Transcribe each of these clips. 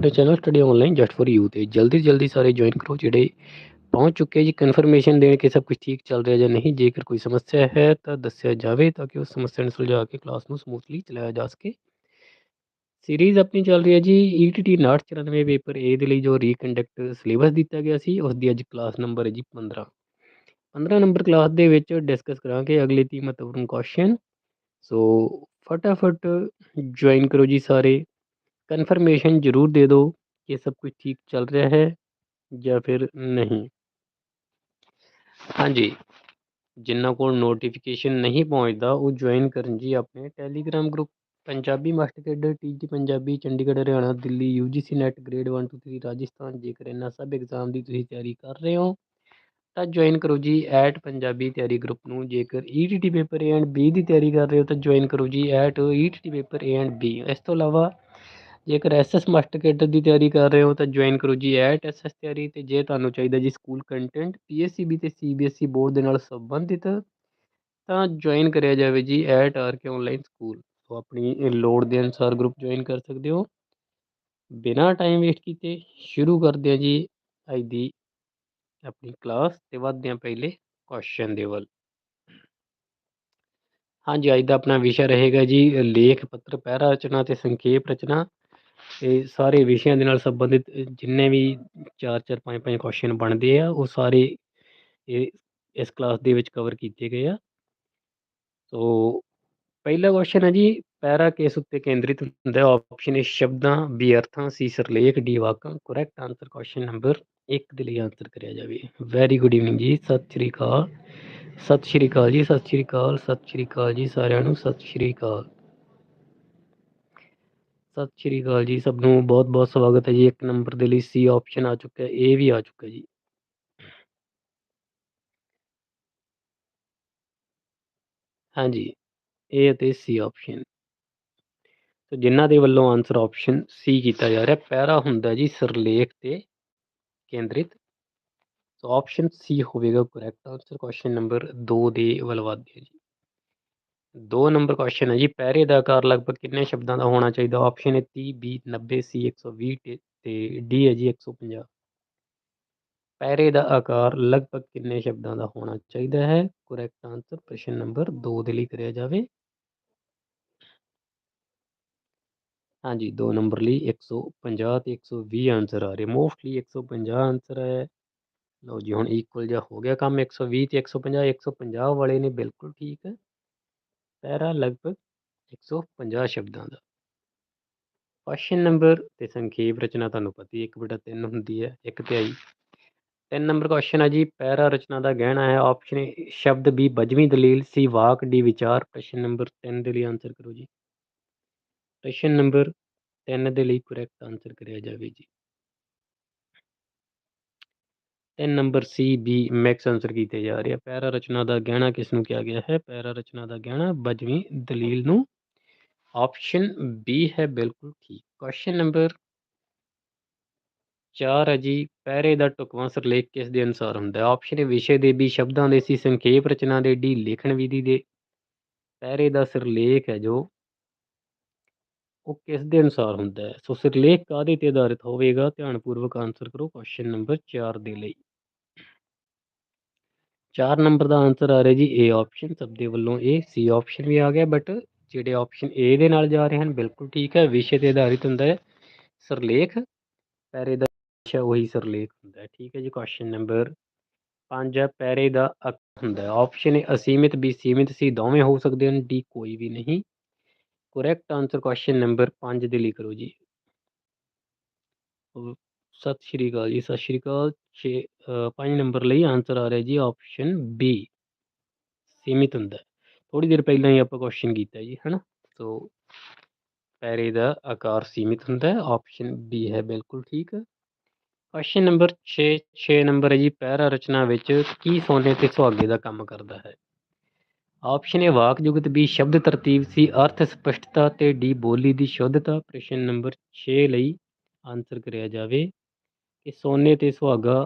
ਆਪਣੇ channel study online just for you ਤੇ ਜਲਦੀ ਜਲਦੀ ਸਾਰੇ ਜੁਆਇਨ ਕਰੋ, ਜਿਹੜੇ ਪਹੁੰਚ ਚੁੱਕੇ ਜੀ ਕਨਫਰਮੇਸ਼ਨ ਦੇਣ ਕਿ ਸਭ ਕੁਝ ਠੀਕ ਚੱਲ ਰਿਹਾ ਜਾਂ ਨਹੀਂ, ਜੇਕਰ ਕੋਈ ਸਮੱਸਿਆ ਹੈ ਤਾਂ ਦੱਸਿਆ ਜਾਵੇ ਤਾਂ ਕਿ ਉਸ ਸਮੱਸਿਆ ਨੂੰ ਸੁਲਝਾ ਕੇ ਕਲਾਸ ਨੂੰ ਸਮੂਥਲੀ ਚਲਾਇਆ ਜਾ ਸਕੇ। ਸੀਰੀਜ਼ ਆਪਣੀ ਚੱਲ ਰਹੀ ਹੈ ਜੀ ਈਟੀਟੀ 994 ਪੇਪਰ ਏ ਦੇ ਲਈ ਜੋ ਰੀਕੰਡਕਟ ਸਿਲੇਬਸ ਦਿੱਤਾ ਗਿਆ ਸੀ, ਉਸ ਦੀ ਅੱਜ ਕਲਾਸ ਨੰਬਰ ਹੈ ਜੀ 15 15 ਨੰਬਰ ਕਲਾਸ ਦੇ ਵਿੱਚ ਡਿਸਕਸ ਕਰਾਂਗੇ ਅਗਲੇ ਤੀ ਮਹੱਤਵਪੂਰਨ ਕੁਐਸਚਨ ਸੋ ਫਟਾਫਟ ਜੁਆਇਨ ਕਰੋ ਜੀ ਸਾਰੇ। ਕਨਫਰਮੇਸ਼ਨ ਜ਼ਰੂਰ ਦੇ ਦਿਓ ਕਿ ਸਭ ਕੁਝ ਠੀਕ ਚੱਲ ਰਿਹਾ ਹੈ ਜਾਂ ਫਿਰ ਨਹੀਂ। ਹਾਂਜੀ ਜਿਨ੍ਹਾਂ ਕੋਲ ਨੋਟੀਫਿਕੇਸ਼ਨ ਨਹੀਂ ਪਹੁੰਚਦਾ, ਉਹ ਜੁਆਇਨ ਕਰਨ ਜੀ ਆਪਣੇ Telegram group Punjabi master cadre TG Punjabi, Chandigarh, Haryana, Delhi UGC NET grade 1 2 3 Rajasthan, ਜੇਕਰ ਇਹਨਾਂ ਸਭ ਐਗਜ਼ਾਮ ਦੀ ਤੁਸੀਂ ਤਿਆਰੀ ਕਰ ਰਹੇ ਹੋ, ਤਾਂ ਜੁਆਇਨ ਕਰੋ ਜੀ ਐਟ ਪੰਜਾਬੀ ਤਿਆਰੀ ਗਰੁੱਪ ਨੂੰ। ਜੇਕਰ ETT paper A and B ਦੀ ਤਿਆਰੀ ਕਰ ਰਹੇ ਹੋ, ਤਾਂ ਜੁਆਇਨ ਕਰੋ ਜੀ at ETT paper A and B ਇਸ ਤੋਂ ਇਲਾਵਾ ਜੇਕਰ ਐਸਐਸ ਮਾਸਟਰ ਕੈਡਰ ਦੀ ਤਿਆਰੀ ਕਰ ਰਹੇ ਹੋ ਤਾਂ ਜੁਆਇਨ ਕਰੋ ਜੀ ਐਟ ਐਸਐਸ ਤਿਆਰੀ ਤੇ ਜੇ ਤੁਹਾਨੂੰ ਚਾਹੀਦਾ ਜੀ ਸਕੂਲ ਕੰਟੈਂਟ ਪੀਐਸਸੀਬੀ ਤੇ ਸੀਬੀਐਸਈ ਬੋਰਡ ਦੇ ਨਾਲ ਸੰਬੰਧਿਤ, ਤਾਂ ਜੁਆਇਨ ਕਰਿਆ ਜਾਵੇ ਜੀ at RK online school so ਆਪਣੀ ਲੋੜ ਦੇ ਅਨੁਸਾਰ ਗਰੁੱਪ ਜੁਆਇਨ ਕਰ ਸਕਦੇ ਹੋ। ਬਿਨਾਂ ਟਾਈਮ ਵੇਸਟ ਕੀਤੇ ਸ਼ੁਰੂ ਕਰਦੇ ਹਾਂ ਜੀ ਅੱਜ ਦੀ ਆਪਣੀ ਕਲਾਸ ਤੇ ਵੱਧਦੇ ਹਾਂ ਪਹਿਲੇ ਕੁਐਸਚਨ ਦੇ ਵੱਲ। ਹਾਂਜੀ, ਅੱਜ ਦਾ ਆਪਣਾ ਵਿਸ਼ਾ ਰਹੇਗਾ ਜੀ ਲੇਖ ਪੱਤਰ ਪਹਿਰਾ ਰਚਨਾ ਤੇ ਸੰਖੇਪ ਰਚਨਾ। ਇਹ ਸਾਰੇ ਵਿਸ਼ਿਆਂ ਦੇ ਨਾਲ ਸੰਬੰਧਿਤ ਜਿੰਨੇ ਵੀ 4-4 5-5 ਕੁਐਸਚਨ ਬਣਦੇ ਆ, ਉਹ ਸਾਰੇ ਇਹ ਇਸ ਕਲਾਸ ਦੇ ਵਿੱਚ ਕਵਰ ਕੀਤੇ ਗਏ ਆ। ਸੋ ਪਹਿਲਾ ਕੁਐਸਚਨ ਹੈ ਜੀ, ਪੈਰਾ ਕੇਸ ਉੱਤੇ ਕੇਂਦਰਿਤ ਹੁੰਦਾ ਆਪਸ਼ਨ ਏ ਸ਼ਬਦਾਂ ਬੀਅਰਥਾਂ ਸੀ, ਸਰਲੇਖ, ਡੀ, ਵਾਕਾਂ। ਕਰੈਕਟ ਆਨਸਰ ਕੁਐਸਚਨ ਨੰਬਰ 1 ਦੇ ਲਈ ਆਨਸਰ ਕਰਿਆ ਜਾਵੇ। ਵੈਰੀ ਗੁੱਡ ਈਵਨਿੰਗ ਜੀ, ਸਤਿ ਸ਼੍ਰੀ ਅਕਾਲ। ਸਤਿ ਸ਼੍ਰੀ ਅਕਾਲ ਜੀ, ਸਤਿ ਸ਼੍ਰੀ ਅਕਾਲ, ਸਤਿ ਸ਼੍ਰੀ ਅਕਾਲ ਜੀ ਸਾਰਿਆਂ ਨੂੰ, ਸਤਿ ਸ਼੍ਰੀ ਅਕਾਲ। ਸਤਿ ਸ਼੍ਰੀ ਅਕਾਲ ਜੀ, ਸਭ ਨੂੰ ਬਹੁਤ ਬਹੁਤ ਸਵਾਗਤ ਹੈ ਜੀ, ਇੱਕ ਨੰਬਰ ਦੇ ਲਈ ਸੀ ਆਪਸ਼ਨ ਆ ਚੁੱਕਾ ਹੈ ਇਹ ਵੀ ਆ ਚੁੱਕਾ ਜੀ। ਹਾਂਜੀ, ਏ ਅਤੇ ਸੀ ਆਪਸ਼ਨ। ਸੋ ਜਿਨ੍ਹਾਂ ਦੇ ਵੱਲੋਂ ਆਨਸਰ ਆਪਸ਼ਨ ਸੀ ਕੀਤਾ ਜਾ ਰਿਹਾ ਪੈਰਾ ਹੁੰਦਾ ਜੀ ਸਰਲੇਖ ਤੇ ਕੇਂਦਰਿਤ। ਸੋ ਆਪਸ਼ਨ ਸੀ ਹੋਵੇਗਾ ਕਰੈਕਟ ਆਨਸਰ ਕੁਐਸਚਨ ਨੰਬਰ 2 ਦੇ ਵੱਲ ਵਧਦੇ ਜੀ। 2 ਨੰਬਰ ਕੁਐਸਚਨ ਹੈ ਜੀ, ਪਹਿਰੇ ਦਾ ਆਕਾਰ ਲਗਭਗ ਕਿੰਨੇ ਸ਼ਬਦਾਂ ਦਾ ਹੋਣਾ ਚਾਹੀਦਾ? ਆਪਸ਼ਨ ਹੈ 30 20 90 ਸੀ 120 ਤੇ ਡੀ ਹੈ ਜੀ 150 ਪਹਿਰੇ ਦਾ ਆਕਾਰ ਲਗਭਗ ਕਿੰਨੇ ਸ਼ਬਦਾਂ ਦਾ ਹੋਣਾ ਚਾਹੀਦਾ ਹੈ? ਕਰੈਕਟ ਆਨਸਰ ਪ੍ਰਸ਼ਨ ਨੰਬਰ 2 ਦੇ ਲਈ ਕਰਿਆ ਜਾਵੇ। ਹਾਂਜੀ 2 ਨੰਬਰ ਲਈ 150 ਤੇ 120 ਆਨਸਰ ਆ ਰਹੇ। ਮੋਸਟਲੀ 150 ਆਨਸਰ ਹੈ। ਲਓ ਜੀ, ਹੁਣ ਇਕੁਅਲ ਜਿਹਾ ਹੋ ਗਿਆ ਕੰਮ। 120 ਤੇ 150 150 ਵਾਲੇ ਨੇ ਬਿਲਕੁਲ ਠੀਕ। ਹੈ ਪੈਰਾ ਲਗਭਗ 150 ਸ਼ਬਦਾਂ ਦਾ। ਕੁਐਸਚਨ ਨੰਬਰ ਤੇ ਸੰਖੇਪ ਰਚਨਾ ਤੁਹਾਨੂੰ ਪਤਾ ਹੀ 1/3 ਹੁੰਦੀ ਹੈ, ਇੱਕ ਤਿਹਾਈ। 3 ਨੰਬਰ ਕੁਐਸਚਨ ਹੈ ਜੀ, ਪੈਰਾ ਰਚਨਾ ਦਾ ਗਹਿਣਾ ਹੈ ਆਪਸ਼ਨ ਸ਼ਬਦ ਬੀ ਬਜਵੀਂ ਦਲੀਲ ਸੀ ਵਾਕ ਡੀ ਵਿਚਾਰ। ਪ੍ਰਸ਼ਨ ਨੰਬਰ 3 ਦੇ ਲਈ ਆਨਸਰ ਕਰੋ ਜੀ। ਪ੍ਰਸ਼ਨ ਨੰਬਰ 3 ਦੇ ਲਈ ਕਰੈਕਟ ਆਨਸਰ ਕਰਿਆ ਜਾਵੇ ਜੀ। 3 ਨੰਬਰ ਸੀ ਬੀ ਮੈਕਸ ਆਨਸਰ ਕੀਤੇ ਜਾ ਰਹੇ ਆ। ਪੈਰਾ ਰਚਨਾ ਦਾ ਗਹਿਣਾ ਕਿਸ ਨੂੰ ਕਿਹਾ ਗਿਆ ਹੈ? ਪੈਰਾ ਰਚਨਾ ਦਾ ਗਹਿਣਾ ਬਜਵੀਂ ਦਲੀਲ ਨੂੰ ਆਪਸ਼ਨ ਬੀ ਹੈ, ਬਿਲਕੁਲ ਠੀਕ। ਕੁਐਸਚਨ ਨੰਬਰ 4 ਹੈ ਜੀ, ਪੈਰੇ ਦਾ ਟੁਕਵਾਂ ਸਿਰਲੇਖ ਕਿਸ ਦੇ ਅਨੁਸਾਰ ਹੁੰਦਾ ਹੈ? ਆਪਸ਼ਨ ਵਿਸ਼ੇ ਦੇ ਬੀ ਸ਼ਬਦਾਂ ਦੇ ਸੀ ਸੰਖੇਪ ਰਚਨਾ ਦੇ ਡੀ ਲਿਖਣ ਵਿਧੀ ਦੇ ਪੈਰੇ ਦਾ ਸਿਰਲੇਖ ਹੈ ਜੋ ਉਹ ਕਿਸ ਦੇ ਅਨੁਸਾਰ ਹੁੰਦਾ ਹੈ? ਸੋ ਸਿਰਲੇਖ ਕਾਦੇ ਤੇ ਆਧਾਰਿਤ ਹੋਵੇਗਾ? ਧਿਆਨਪੂਰਵਕ ਆਨਸਰ ਕਰੋ। ਕੁਐਸਚਨ ਨੰਬਰ 4 ਦੇ ਲਈ। 4 ਨੰਬਰ ਦਾ ਆਨਸਰ ਆ ਰਿਹਾ ਜੀ ਏ ਆਪਸ਼ਨ ਸਭ ਦੇ ਵੱਲੋਂ ਇਹ ਸੀ ਆਪਸ਼ਨ ਵੀ ਆ ਗਿਆ ਬਟ ਜਿਹੜੇ ਆਪਸ਼ਨ ਏ ਦੇ ਨਾਲ ਜਾ ਰਹੇ ਹਨ ਬਿਲਕੁਲ ਠੀਕ ਹੈ ਵਿਸ਼ੇ ਤੇ ਆਧਾਰਿਤ ਹੁੰਦਾ ਹੈ ਸਰਲੇਖ ਪੈਰੇ ਦਾ ਵਿਸ਼ਾ ਉਹੀ ਸਰਲੇਖ ਹੁੰਦਾ ਹੈ ਠੀਕ ਹੈ ਜੀ ਕੁਐਸਚਨ ਨੰਬਰ 5 ਹੈ ਪੈਰੇ ਦਾ ਅਕ ਹੁੰਦਾ ਹੈ ਆਪਸ਼ਨ ਏ ਅਸੀਮਿਤ ਬੀ ਸੀਮਿਤ ਸੀ ਦੋਵੇਂ ਹੋ ਸਕਦੇ ਹਨ ਡੀ ਕੋਈ ਵੀ ਨਹੀਂ ਕਰੈਕਟ ਆਨਸਰ ਕੁਐਸਚਨ ਨੰਬਰ 5 ਦੇ ਲਈ ਕਰੋ ਜੀ ਸਤਿ ਸ਼੍ਰੀ ਅਕਾਲ ਜੀ, ਸਤਿ ਸ਼੍ਰੀ ਅਕਾਲ। 6 5 ਨੰਬਰ ਲਈ ਆਨਸਰ ਆ ਰਿਹਾ ਜੀ ਆਪਸ਼ਨ ਬੀ ਸੀਮਿਤ ਹੁੰਦਾ। ਥੋੜੀ ਦੇਰ ਪਹਿਲਾਂ ਹੀ ਆਪਾਂ ਕੁਐਸਚਨ ਕੀਤਾ ਜੀ, ਹਨਾ? ਸੋ, ਪੈਰੇ ਦਾ ਆਕਾਰ ਸੀਮਿਤ ਹੁੰਦਾ ਹੈ ਆਪਸ਼ਨ ਬੀ ਹੈ, ਬਿਲਕੁਲ ਠੀਕ। ਹੈ ਕੁਐਸਚਨ ਨੰਬਰ 6 6 ਨੰਬਰ ਹੈ ਜੀ, ਪੈਰਾ ਰਚਨਾ ਵਿੱਚ ਕੀ ਸੋਨੇ ਤੇ ਸੁਹਾਗੇ ਦਾ ਕੰਮ ਕਰਦਾ ਹੈ? ਆਪਸ਼ਨ ਏ ਵਾਕ ਜੁਗਤ ਬੀ ਸ਼ਬਦ ਤਰਤੀਬ ਸੀ ਅਰਥ ਸਪਸ਼ਟਤਾ ਤੇ ਡੀ ਬੋਲੀ ਦੀ ਸ਼ੁੱਧਤਾ। ਪ੍ਰਸ਼ਨ ਨੰਬਰ 6 ਲਈ ਆਨਸਰ ਕਰਿਆ ਜਾਵੇ। ਕਿ ਸੋਨੇ ਤੇ ਸੁਹਾਗਾ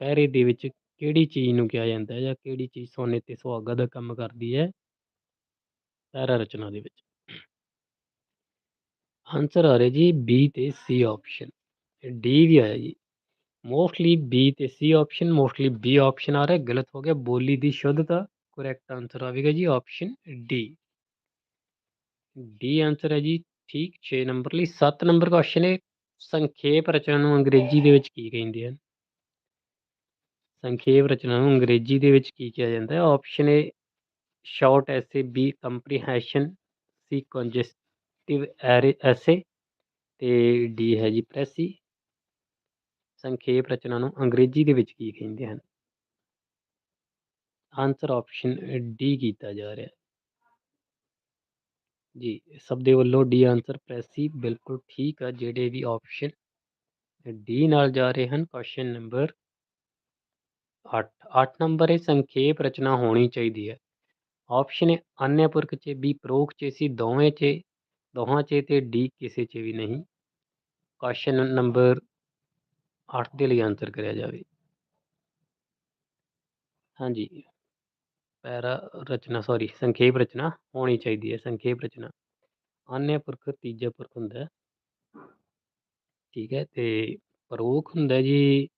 ਪਹਿਰੇ ਦੇ ਵਿੱਚ ਕਿਹੜੀ ਚੀਜ਼ ਨੂੰ ਕਿਹਾ ਜਾਂਦਾ ਹੈ ਜਾਂ ਕਿਹੜੀ ਚੀਜ਼ ਸੋਨੇ ਤੇ ਸੁਹਾਗਾ ਦਾ ਕੰਮ ਕਰਦੀ ਹੈ? ਪਹਿਰਾ ਰਚਨਾ ਦੇ ਵਿੱਚ। ਆਨਸਰ ਆ ਰਿਹਾ ਜੀ ਬੀ ਤੇ ਸੀ ਆਪਸ਼ਨ ਡੀ ਵੀ ਆਇਆ ਜੀ। ਮੋਸਟਲੀ ਬੀ ਤੇ C option mostly B option ਆ ਰਿਹਾ, ਗਲਤ ਹੋ ਗਿਆ, ਬੋਲੀ ਦੀ ਸ਼ੁੱਧਤਾ ਕਰੈਕਟ ਆਨਸਰ ਆਵੇਗਾ ਜੀ ਆਪਸ਼ਨ ਡੀ ਡੀ ਆਨਸਰ ਹੈ ਜੀ, ਠੀਕ 6 ਨੰਬਰ ਲਈ 7 ਨੰਬਰ ਕੁਐਸਚਨ ਹੈ ਸੰਖੇਪ ਰਚਨਾ ਨੂੰ ਅੰਗਰੇਜ਼ੀ ਦੇ ਵਿੱਚ ਕੀ ਕਹਿੰਦੇ ਹਨ? ਸੰਖੇਪ ਰਚਨਾ ਨੂੰ ਅੰਗਰੇਜ਼ੀ ਦੇ ਵਿੱਚ ਕੀ ਕਿਹਾ ਜਾਂਦਾ ਹੈ? Option A short essay B comprehension C conjunctive essay ਤੇ ਡੀ ਹੈ ਜੀ ਪ੍ਰੈਸੀ ਸੰਖੇਪ ਰਚਨਾ ਨੂੰ ਅੰਗਰੇਜ਼ੀ ਦੇ ਵਿੱਚ ਕੀ ਕਹਿੰਦੇ ਹਨ? ਆਨਸਰ ਆਪਸ਼ਨ ਡੀ ਕੀਤਾ ਜਾ ਰਿਹਾ। ਜੀ ਸਭ ਦੇ ਵੱਲੋਂ ਡੀ ਆਨਸਰ ਪ੍ਰੈਸੀ ਬਿਲਕੁਲ ਠੀਕ ਆ ਜਿਹੜੇ ਵੀ ਆਪਸ਼ਨ ਡੀ ਨਾਲ ਜਾ ਰਹੇ ਹਨ ਕੁਐਸਚਨ ਨੰਬਰ 8 8 ਨੰਬਰ ਹੈ ਸੰਖੇਪ ਰਚਨਾ ਹੋਣੀ ਚਾਹੀਦੀ ਹੈ ਆਪਸ਼ਨ ਹੈ ਅਨਯ ਪੁਰਖ ਚ ਬੀ ਪ੍ਰੋਖ ਚ ਸੀ ਦੋਵੇਂ ਚ ਦੋਹਾਂ ਚ ਤੇ ਡੀ ਕਿਸੇ ਚ ਵੀ ਨਹੀਂ ਕੁਐਸਚਨ ਨੰਬਰ 8 ਦੇ ਲਈ ਆਨਸਰ ਕਰਿਆ ਜਾਵੇ ਹਾਂਜੀ ਪੈਰਾ ਰਚਨਾ ਸੌਰੀ ਸੰਖੇਪ ਰਚਨਾ ਹੋਣੀ ਚਾਹੀਦੀ ਹੈ, ਸੰਖੇਪ ਰਚਨਾ। ਅਨਯ ਪੁਰਖ, ਤੀਜਾ ਪੁਰਖ ਹੁੰਦਾ ਠੀਕ ਹੈ, ਤੇ ਪਰੋਖ ਹੁੰਦਾ ਜੀ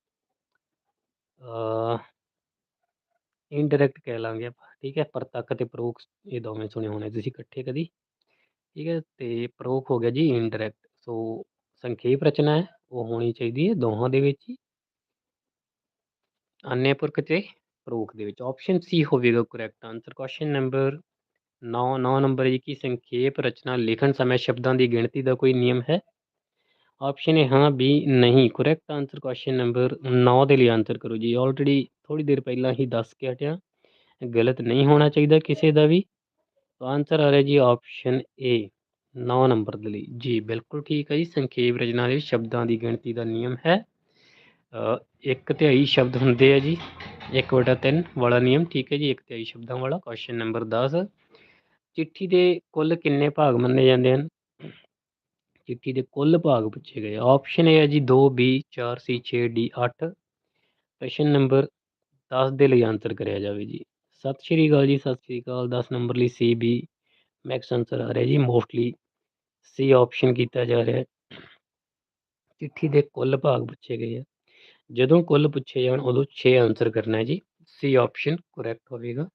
ਇਨਡਾਇਰੈਕਟ ਕਹਿ ਲਾਂਗੇ ਆਪਾਂ, ਠੀਕ ਹੈ, ਪ੍ਰਤੱਖ ਤੇ ਪਰੋਖ, ਇਹ ਦੋਵੇਂ ਸੁਣੇ ਹੋਣੇ ਤੁਸੀਂ ਇਕੱਠੇ ਕਦੀ। ਠੀਕ ਹੈ, ਤੇ ਪਰੋਖ ਹੋ ਗਿਆ ਜੀ ਇਨਡਾਇਰੈਕਟ ਸੋ ਸੰਖੇਪ ਰਚਨਾ ਹੈ, ਉਹ ਹੋਣੀ ਚਾਹੀਦੀ ਹੈ ਦੋਹਾਂ ਦੇ ਵਿੱਚ ਹੀ। ਅਨਯ ਪੁਰਖ ਤੇ ਪਰੋਖ ਦੇ ਵਿੱਚ। ਆਪਸ਼ਨ ਸੀ ਹੋਵੇਗਾ correct answer question number 9 9 number ਜੀ ਕੀ ਸੰਖੇਪ ਰਚਨਾ ਲਿਖਣ ਸਮੇਂ ਸ਼ਬਦਾਂ ਦੀ ਗਿਣਤੀ ਦਾ ਕੋਈ ਨਿਯਮ ਹੈ? ਆਪਸ਼ਨ ਹੈ ਹਾਂ ਵੀ ਨਹੀਂ। ਕਰੈਕਟ ਆਨਸਰ ਕੁਐਸਚਨ ਨੰਬਰ 9 ਦੇ ਲਈ ਆਨਸਰ ਕਰੋ ਜੀ। ਆਲਰੇਡੀ ਥੋੜੀ ਦੇਰ ਪਹਿਲਾਂ ਹੀ ਦੱਸ ਕੇ ਹਟਿਆ। ਗਲਤ ਨਹੀਂ ਹੋਣਾ ਚਾਹੀਦਾ ਕਿਸੇ ਦਾ ਵੀ। ਤਾਂ ਆਨਸਰ ਆ ਰਿਹਾ ਜੀ ਆਪਸ਼ਨ ਏ 9 ਨੰਬਰ ਦੇ ਲਈ। ਜੀ, ਬਿਲਕੁਲ ਠੀਕ ਹੈ ਜੀ। ਸੰਖੇਪ ਰਚਨਾ ਦੇ ਸ਼ਬਦਾਂ ਦੀ ਗਿਣਤੀ ਦਾ ਨਿਯਮ ਹੈ। ਇੱਕ ਤਿਹਾਈ ਸ਼ਬਦ ਹੁੰਦੇ ਆ ਜੀ 1/3 ਵਾਲਾ ਨਿਯਮ, ਠੀਕ ਹੈ ਜੀ, ਇੱਕ ਤਿਹਾਈ ਸ਼ਬਦਾਂ ਵਾਲਾ ਕੁਐਸਚਨ ਨੰਬਰ 10 ਚਿੱਠੀ ਦੇ ਕੁੱਲ ਕਿੰਨੇ ਭਾਗ ਮੰਨੇ ਜਾਂਦੇ ਹਨ? ਚਿੱਠੀ ਦੇ ਕੁੱਲ ਭਾਗ ਪੁੱਛੇ ਗਏ। ਆਪਸ਼ਨ ਏ ਹੈ ਜੀ 2 ਬੀ 4 ਸੀ 6 ਡੀ 8 ਪ੍ਰਸ਼ਨ ਨੰਬਰ 10 ਦੇ ਲਈ ਆਨਸਰ ਕਰਿਆ ਜਾਵੇ ਜੀ। ਸਤਿ ਸ਼੍ਰੀ ਅਕਾਲ ਜੀ, ਸਤਿ ਸ਼੍ਰੀ ਅਕਾਲ। 10 ਨੰਬਰ ਲਈ ਸੀ, ਬੀ। ਮੈਕਸ ਆਨਸਰ ਆ ਰਿਹਾ ਜੀ ਮੋਸਟਲੀ ਸੀ ਆਪਸ਼ਨ ਕੀਤਾ ਜਾ ਰਿਹਾ। ਚਿੱਠੀ ਦੇ ਕੁੱਲ ਭਾਗ ਪੁੱਛੇ ਗਏ ਆ। ਜਦੋਂ ਕੁੱਲ ਪੁੱਛੇ ਜਾਣ ਉਦੋਂ 6 ਆਨਸਰ ਕਰਨਾ ਹੈ ਜੀ। ਸੀ ਆਪਸ਼ਨ ਕਰੈਕਟ ਹੋਵੇਗਾ।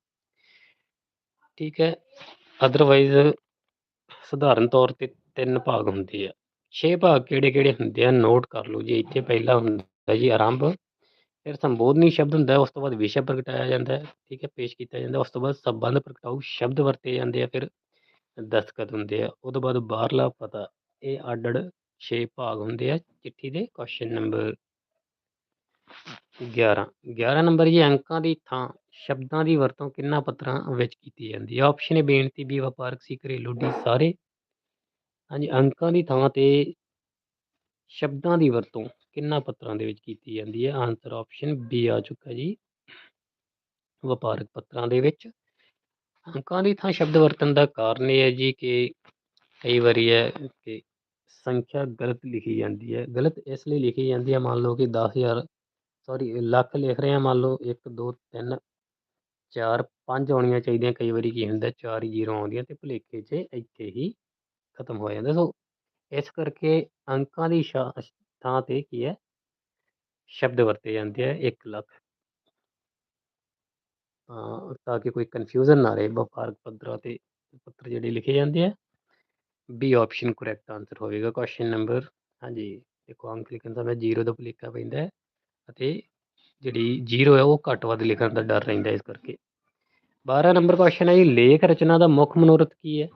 ਠੀਕ ਹੈ। ਅਦਰਵਾਈਜ਼ ਸਧਾਰਨ ਤੌਰ ਤੇ ਤਿੰਨ ਭਾਗ ਹੁੰਦੇ ਆ। ਛੇ ਭਾਗ ਕਿਹੜੇ ਕਿਹੜੇ ਹੁੰਦੇ ਆ ਨੋਟ ਕਰ ਲਓ ਜੀ। ਇੱਥੇ ਪਹਿਲਾ ਹੁੰਦਾ ਜੀ ਆਰੰਭ, ਫਿਰ ਸੰਬੋਧਨੀ ਸ਼ਬਦ ਹੁੰਦਾ ਉਸ ਤੋਂ ਬਾਅਦ ਵਿਸ਼ਾ ਪ੍ਰਗਟਾਇਆ ਜਾਂਦਾ ਹੈ। ਠੀਕ ਹੈ, ਪੇਸ਼ ਕੀਤਾ ਜਾਂਦਾ ਉਸ ਤੋਂ ਬਾਅਦ ਸੰਬੰਧ ਪ੍ਰਗਟਾਉ ਸ਼ਬਦ ਵਰਤੇ ਜਾਂਦੇ ਆ, ਫਿਰ ਦਸਤਖਤ ਹੁੰਦੇ ਆ। ਉਹ ਤੋਂ ਬਾਅਦ ਬਾਹਰਲਾ ਪਤਾ, ਇਹ ਅੱਡ 6 ਭਾਗ ਹੁੰਦੇ ਆ ਚਿੱਠੀ ਦੇ ਕੁਐਸਚਨ ਨੰਬਰ 11 11 ਨੰਬਰ ਜੀ ਅੰਕਾਂ ਦੀ ਥਾਂ, ਸ਼ਬਦਾਂ ਦੀ ਵਰਤੋਂ ਕਿੰਨਾ ਪੱਤਰਾਂ ਵਿੱਚ ਕੀਤੀ ਜਾਂਦੀ ਹੈ? ਆਪਸ਼ਨ ਹੈ ਬੇਨਤੀ ਵੀ ਵਪਾਰਕ ਸੀ, ਘਰੇਲੂ ਡੀ ਸਾਰੇ। ਹਾਂਜੀ, ਅੰਕਾਂ ਦੀ ਥਾਂ ਤੇ ਸ਼ਬਦਾਂ ਦੀ ਵਰਤੋਂ ਕਿੰਨਾ ਪੱਤਰਾਂ ਦੇ ਵਿੱਚ ਕੀਤੀ ਜਾਂਦੀ ਹੈ? ਆਨਸਰ ਆਪਸ਼ਨ ਬੀ ਆ ਚੁੱਕਾ ਜੀ। ਵਪਾਰਕ ਪੱਤਰਾਂ ਦੇ ਵਿੱਚ। ਅੰਕਾਂ ਦੀ ਥਾਂ ਸ਼ਬਦ ਵਰਤਣ ਦਾ ਕਾਰਨ ਇਹ ਹੈ ਜੀ ਕਿ ਕਈ ਵਾਰੀ ਹੈ ਕਿ ਸੰਖਿਆ ਗਲਤ ਲਿਖੀ ਜਾਂਦੀ ਹੈ। ਗਲਤ ਇਸ ਲਈ ਲਿਖੀ ਜਾਂਦੀ ਹੈ, ਮੰਨ ਲਓ ਕਿ 10000 ਸੌਰੀ, ਲੱਖ ਲਿਖ ਰਹੇ ਹਾਂ ਮੰਨ ਲਓ 1 2 3 4 5 ਆਉਣੀਆਂ ਚਾਹੀਦੀਆਂ, ਕਈ ਵਾਰੀ ਕੀ ਹੁੰਦਾ, ਚਾਰ ਜ਼ੀਰੋ ਆਉਂਦੀਆਂ ਤੇ ਭੁਲੇਖੇ 'ਚ ਇੱਥੇ ਹੀ ਖਤਮ ਹੋ ਜਾਂਦਾ। ਸੋ ਇਸ ਕਰਕੇ ਅੰਕਾਂ ਦੀ ਥਾਂ ਤੇ ਕੀ ਹੈ? ਸ਼ਬਦ ਵਰਤੇ ਜਾਂਦੇ ਆ 1 ਲੱਖ। ਤਾਂ ਕਿ ਕੋਈ ਕਨਫਿਊਜ਼ਨ ਨਾ ਰਹੇ, ਵਪਾਰਕ ਪੱਧਰਾਂ ਤੇ ਪੱਤਰ ਜਿਹੜੇ ਲਿਖੇ ਜਾਂਦੇ ਆ। ਬੀ ਆਪਸ਼ਨ ਕਰੈਕਟ ਆਨਸਰ ਹੋਵੇਗਾ ਕੁਐਸਚਨ ਨੰਬਰ ਹਾਂਜੀ, ਦੇਖੋ, ਅੰਕ ਲਿਖਣ ਦਾ ਮੈਂ ਜ਼ੀਰੋ ਦਾ ਭੁਲੇਖਾ ਪੈਂਦਾ ਹੈ। ਅਤੇ ਜਿਹੜੀ ਜ਼ੀਰੋ ਹੈ ਉਹ ਘੱਟ ਵੱਧ ਲਿਖਣ ਦਾ ਡਰ ਰਹਿੰਦਾ ਇਸ ਕਰਕੇ। 12 ਨੰਬਰ ਕੁਐਸਚਨ ਹੈ ਜੀ, ਲੇਖ ਰਚਨਾ ਦਾ ਮੁੱਖ ਮਨੋਰਥ ਕੀ ਹੈ?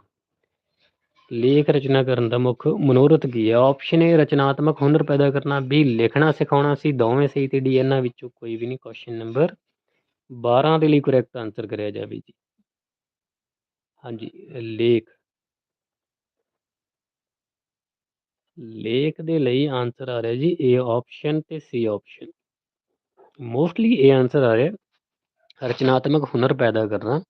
ਲੇਖ ਰਚਨਾ ਕਰਨ ਦਾ ਮੁੱਖ ਮਨੋਰਥ ਕੀ ਹੈ? ਆਪਸ਼ਨ ਏ ਰਚਨਾਤਮਕ ਹੁਨਰ ਪੈਦਾ ਕਰਨਾ। ਬੀ ਲਿਖਣਾ ਸਿਖਾਉਣਾ। ਸੀ ਦੋਵੇਂ ਸਹੀ ਤੇ ਡੀ ਇਹਨਾਂ ਵਿੱਚੋਂ ਕੋਈ ਵੀ ਨਹੀਂ। ਕੁਐਸਚਨ ਨੰਬਰ 12 ਦੇ ਲਈ ਕਰੈਕਟ ਆਨਸਰ ਕਰਿਆ ਜਾਵੇ ਜੀ। ਹਾਂਜੀ, ਲੇਖ। ਲੇਖ ਦੇ ਲਈ ਆਨਸਰ ਆ ਰਿਹਾ ਜੀ ਏ ਆਪਸ਼ਨ ਤੇ ਸੀ ਆਪਸ਼ਨ ਮੋਸਟਲੀ ਇਹ ਆਨਸਰ ਆ ਰਿਹਾ ਰਚਨਾਤਮਕ ਹੁਨਰ ਪੈਦਾ ਕਰਨਾ।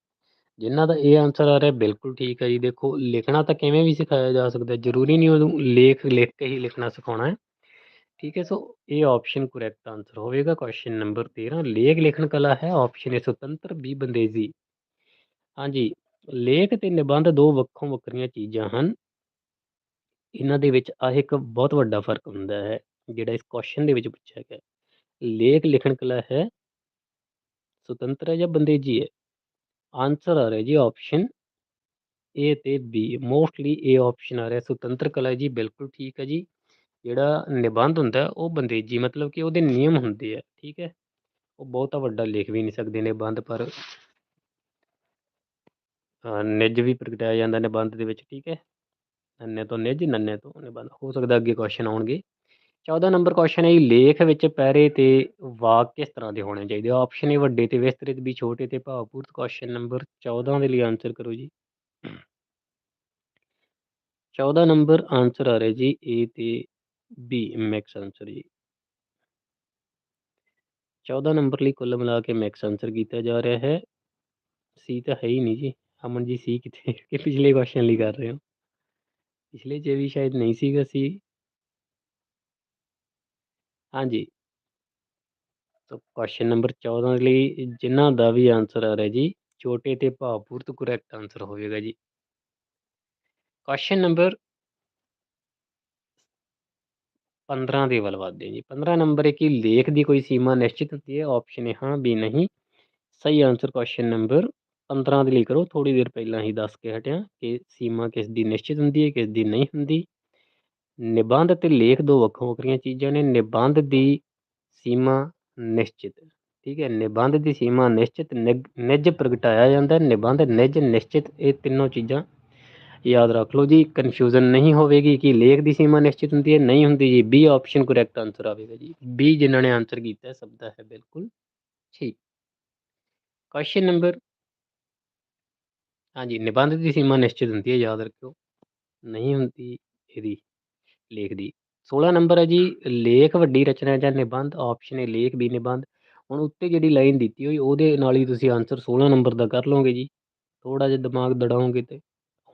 ਜਿਨ੍ਹਾਂ ਦਾ ਇਹ ਆਨਸਰ ਆ ਰਿਹਾ, ਬਿਲਕੁਲ ਠੀਕ ਹੈ ਜੀ। ਦੇਖੋ, ਲਿਖਣਾ ਤਾਂ ਕਿਵੇਂ ਵੀ ਸਿਖਾਇਆ ਜਾ ਸਕਦਾ, ਜ਼ਰੂਰੀ ਨਹੀਂ ਉਹਨੂੰ ਲੇਖ, ਲਿਖ ਕੇ ਹੀ ਲਿਖਣਾ ਸਿਖਾਉਣਾ ਹੈ। ਠੀਕ ਹੈ, ਸੋ ਇਹ ਆਪਸ਼ਨ ਕਰੈਕਟ ਆਨਸਰ ਹੋਵੇਗਾ। ਕੁਐਸਚਨ ਨੰਬਰ 13 ਲੇਖ ਲਿਖਣ ਕਲਾ ਹੈ। ਆਪਸ਼ਨ ਹੈ, ਸੁਤੰਤਰ ਬੀ ਬੰਦੇਜ਼ੀ। ਹਾਂਜੀ, ਲੇਖ ਤੇ ਨਿਬੰਧ ਦੋ ਵੱਖੋ ਵੱਖਰੀਆਂ ਚੀਜ਼ਾਂ ਹਨ। ਇਹਨਾਂ ਦੇ ਵਿੱਚ ਆਹ ਇੱਕ ਬਹੁਤ ਵੱਡਾ ਫ਼ਰਕ ਹੁੰਦਾ ਹੈ, ਜਿਹੜਾ ਇਸ ਕੁਐਸਚਨ ਦੇ ਵਿੱਚ ਪੁੱਛਿਆ ਗਿਆ। ਲੇਖ ਲਿਖਣ ਕਲਾ ਹੈ ਸੁਤੰਤਰ ਹੈ ਜਾਂ ਬੰਦੇਜੀ ਹੈ ਆਨਸਰ ਆ ਰਿਹਾ ਜੀ ਆਪਸ਼ਨ ਏ ਤੇ ਬੀ ਮੋਸਟਲੀ ਏ ਆਪਸ਼ਨ ਆ ਰਿਹਾ ਸੁਤੰਤਰ ਕਲਾ ਜੀ ਬਿਲਕੁਲ ਠੀਕ ਹੈ ਜੀ ਜਿਹੜਾ ਨਿਬੰਧ ਹੁੰਦਾ ਉਹ ਬੰਦੇਜੀ ਮਤਲਬ ਕਿ ਉਹਦੇ ਨਿਯਮ ਹੁੰਦੇ ਆ ਠੀਕ ਹੈ ਉਹ ਬਹੁਤਾ ਵੱਡਾ ਲਿਖ ਵੀ ਨਹੀਂ ਸਕਦੇ ਨਿਬੰਧ ਪਰ ਨਿੱਜ ਵੀ ਪ੍ਰਗਟਾਇਆ ਜਾਂਦਾ ਨਿਬੰਧ ਦੇ ਵਿੱਚ ਠੀਕ ਹੈ ਨੰਨੇ ਤੋਂ ਨਿੱਜ ਨੰਨੇ ਤੋਂ ਨਿਬੰਧ ਹੋ ਸਕਦਾ ਅੱਗੇ ਕੁਐਸਚਨ ਆਉਣਗੇ 14 ਨੰਬਰ ਕੁਐਸਚਨ ਹੈ ਜੀ, ਲੇਖ ਵਿੱਚ ਪੈਰੇ ਤੇ ਵਾਕ ਕਿਸ ਤਰ੍ਹਾਂ ਦੇ ਹੋਣੇ ਚਾਹੀਦੇ? ਆਪਸ਼ਨ ਏ ਵੱਡੇ ਤੇ ਵਿਸਤ੍ਰਿਤ ਵੀ ਛੋਟੇ ਤੇ ਭਾਵਪੂਰਤ ਕੁਐਸਚਨ ਨੰਬਰ 14 ਦੇ ਲਈ ਆਨਸਰ ਕਰੋ ਜੀ। 14 ਨੰਬਰ ਆਨਸਰ ਆ ਰਿਹਾ ਜੀ ਏ ਤੇ ਬੀ ਮੈਕਸ ਆਨਸਰ ਜੀ। 14 ਨੰਬਰ ਲਈ ਕੁੱਲ ਮਿਲਾ ਕੇ ਮੈਕਸ ਆਨਸਰ ਕੀਤਾ ਜਾ ਰਿਹਾ ਹੈ। ਸੀ ਤਾਂ ਹੈ ਹੀ ਨਹੀਂ ਜੀ। ਅਮਨ ਜੀ ਸੀ ਕਿੱਥੇ, ਕਿ ਪਿਛਲੇ ਕੁਐਸਚਨ ਲਈ ਕਰ ਰਹੇ ਹੋ? ਪਿਛਲੇ 'ਚ ਵੀ ਸ਼ਾਇਦ ਨਹੀਂ ਸੀਗਾ ਸੀ ਹਾਂਜੀ ਸੋ ਕੁਐਸਚਨ ਨੰਬਰ 14 ਲਈ ਜਿਨ੍ਹਾਂ ਦਾ ਵੀ ਆਨਸਰ ਆ ਰਿਹਾ ਜੀ ਛੋਟੇ ਤੇ ਭਾਵਪੂਰਤ ਕਰੈਕਟ ਆਨਸਰ ਹੋਵੇਗਾ ਜੀ ਕੁਐਸਚਨ ਨੰਬਰ 15 ਦੇ ਵੱਲ ਵਧਦੇ ਜੀ 15 ਨੰਬਰ ਹੈ ਕਿ ਲੇਖ ਦੀ ਕੋਈ ਸੀਮਾ ਨਿਸ਼ਚਿਤ ਹੁੰਦੀ ਹੈ ਆਪਸ਼ਨ ਹੈ ਹਾਂ ਵੀ ਨਹੀਂ ਸਹੀ ਆਨਸਰ ਕੁਐਸਚਨ ਨੰਬਰ 15 ਦੇ ਲਈ ਕਰੋ ਥੋੜੀ ਦੇਰ ਪਹਿਲਾਂ ਹੀ ਦੱਸ ਕੇ ਹਟਿਆ ਕਿ ਸੀਮਾ ਕਿਸ ਦੀ ਨਿਸ਼ਚਿਤ ਹੁੰਦੀ ਹੈ ਕਿਸ ਦੀ ਨਹੀਂ ਹੁੰਦੀ ਨਿਬੰਧ ਤੇ ਲੇਖ ਦੋ ਵੱਖੋ ਵੱਖਰੀਆਂ ਚੀਜ਼ਾਂ ਨੇ ਨਿਬੰਧ ਦੀ ਸੀਮਾ ਨਿਸ਼ਚਿਤ ਠੀਕ ਹੈ ਨਿਬੰਧ ਦੀ ਸੀਮਾ ਨਿਸ਼ਚਿਤ ਨਿੱਜ ਪ੍ਰਗਟਾਇਆ ਜਾਂਦਾ ਨਿਬੰਧ ਨਿੱਜ ਨਿਸ਼ਚਿਤ ਇਹ ਤਿੰਨੋਂ ਚੀਜ਼ਾਂ ਯਾਦ ਰੱਖ ਲਓ ਜੀ ਕਨਫਿਊਜ਼ਨ ਨਹੀਂ ਹੋਵੇਗੀ ਕਿ ਲੇਖ ਦੀ ਸੀਮਾ ਨਿਸ਼ਚਿਤ ਹੁੰਦੀ ਹੈ ਨਹੀਂ ਹੁੰਦੀ ਜੀ ਬੀ ਆਪਸ਼ਨ ਕਰੈਕਟ ਆਨਸਰ ਆਵੇਗਾ ਜੀ ਬੀ ਜਿਨ੍ਹਾਂ ਨੇ ਆਨਸਰ ਕੀਤਾ ਸਭ ਦਾ ਹੈ ਬਿਲਕੁਲ ਠੀਕ ਕੁਐਸਚਨ ਨੰਬਰ ਹਾਂਜੀ ਨਿਬੰਧ ਦੀ ਸੀਮਾ ਨਿਸ਼ਚਿਤ ਹੁੰਦੀ ਹੈ ਯਾਦ ਰੱਖਿਓ ਨਹੀਂ ਹੁੰਦੀ ਇਹਦੀ ਲੇਖ ਦੀ। 16 ਨੰਬਰ ਹੈ ਜੀ, ਲੇਖ ਵੱਡੀ ਰਚਨਾ ਜਾਂ ਨਿਬੰਧ ਆਪਸ਼ਨ ਹੈ ਲੇਖ ਵੀ ਨਿਬੰਧ। ਹੁਣ ਉੱਤੇ ਜਿਹੜੀ ਲਾਈਨ ਦਿੱਤੀ ਹੋਈ, ਉਹਦੇ ਨਾਲ ਹੀ ਤੁਸੀਂ ਆਨਸਰ 16 ਨੰਬਰ ਦਾ ਕਰ ਲਓਗੇ ਜੀ। ਥੋੜਾ ਜਿਹਾ ਦਿਮਾਗ ਦੜਾਓਗੇ ਤੇ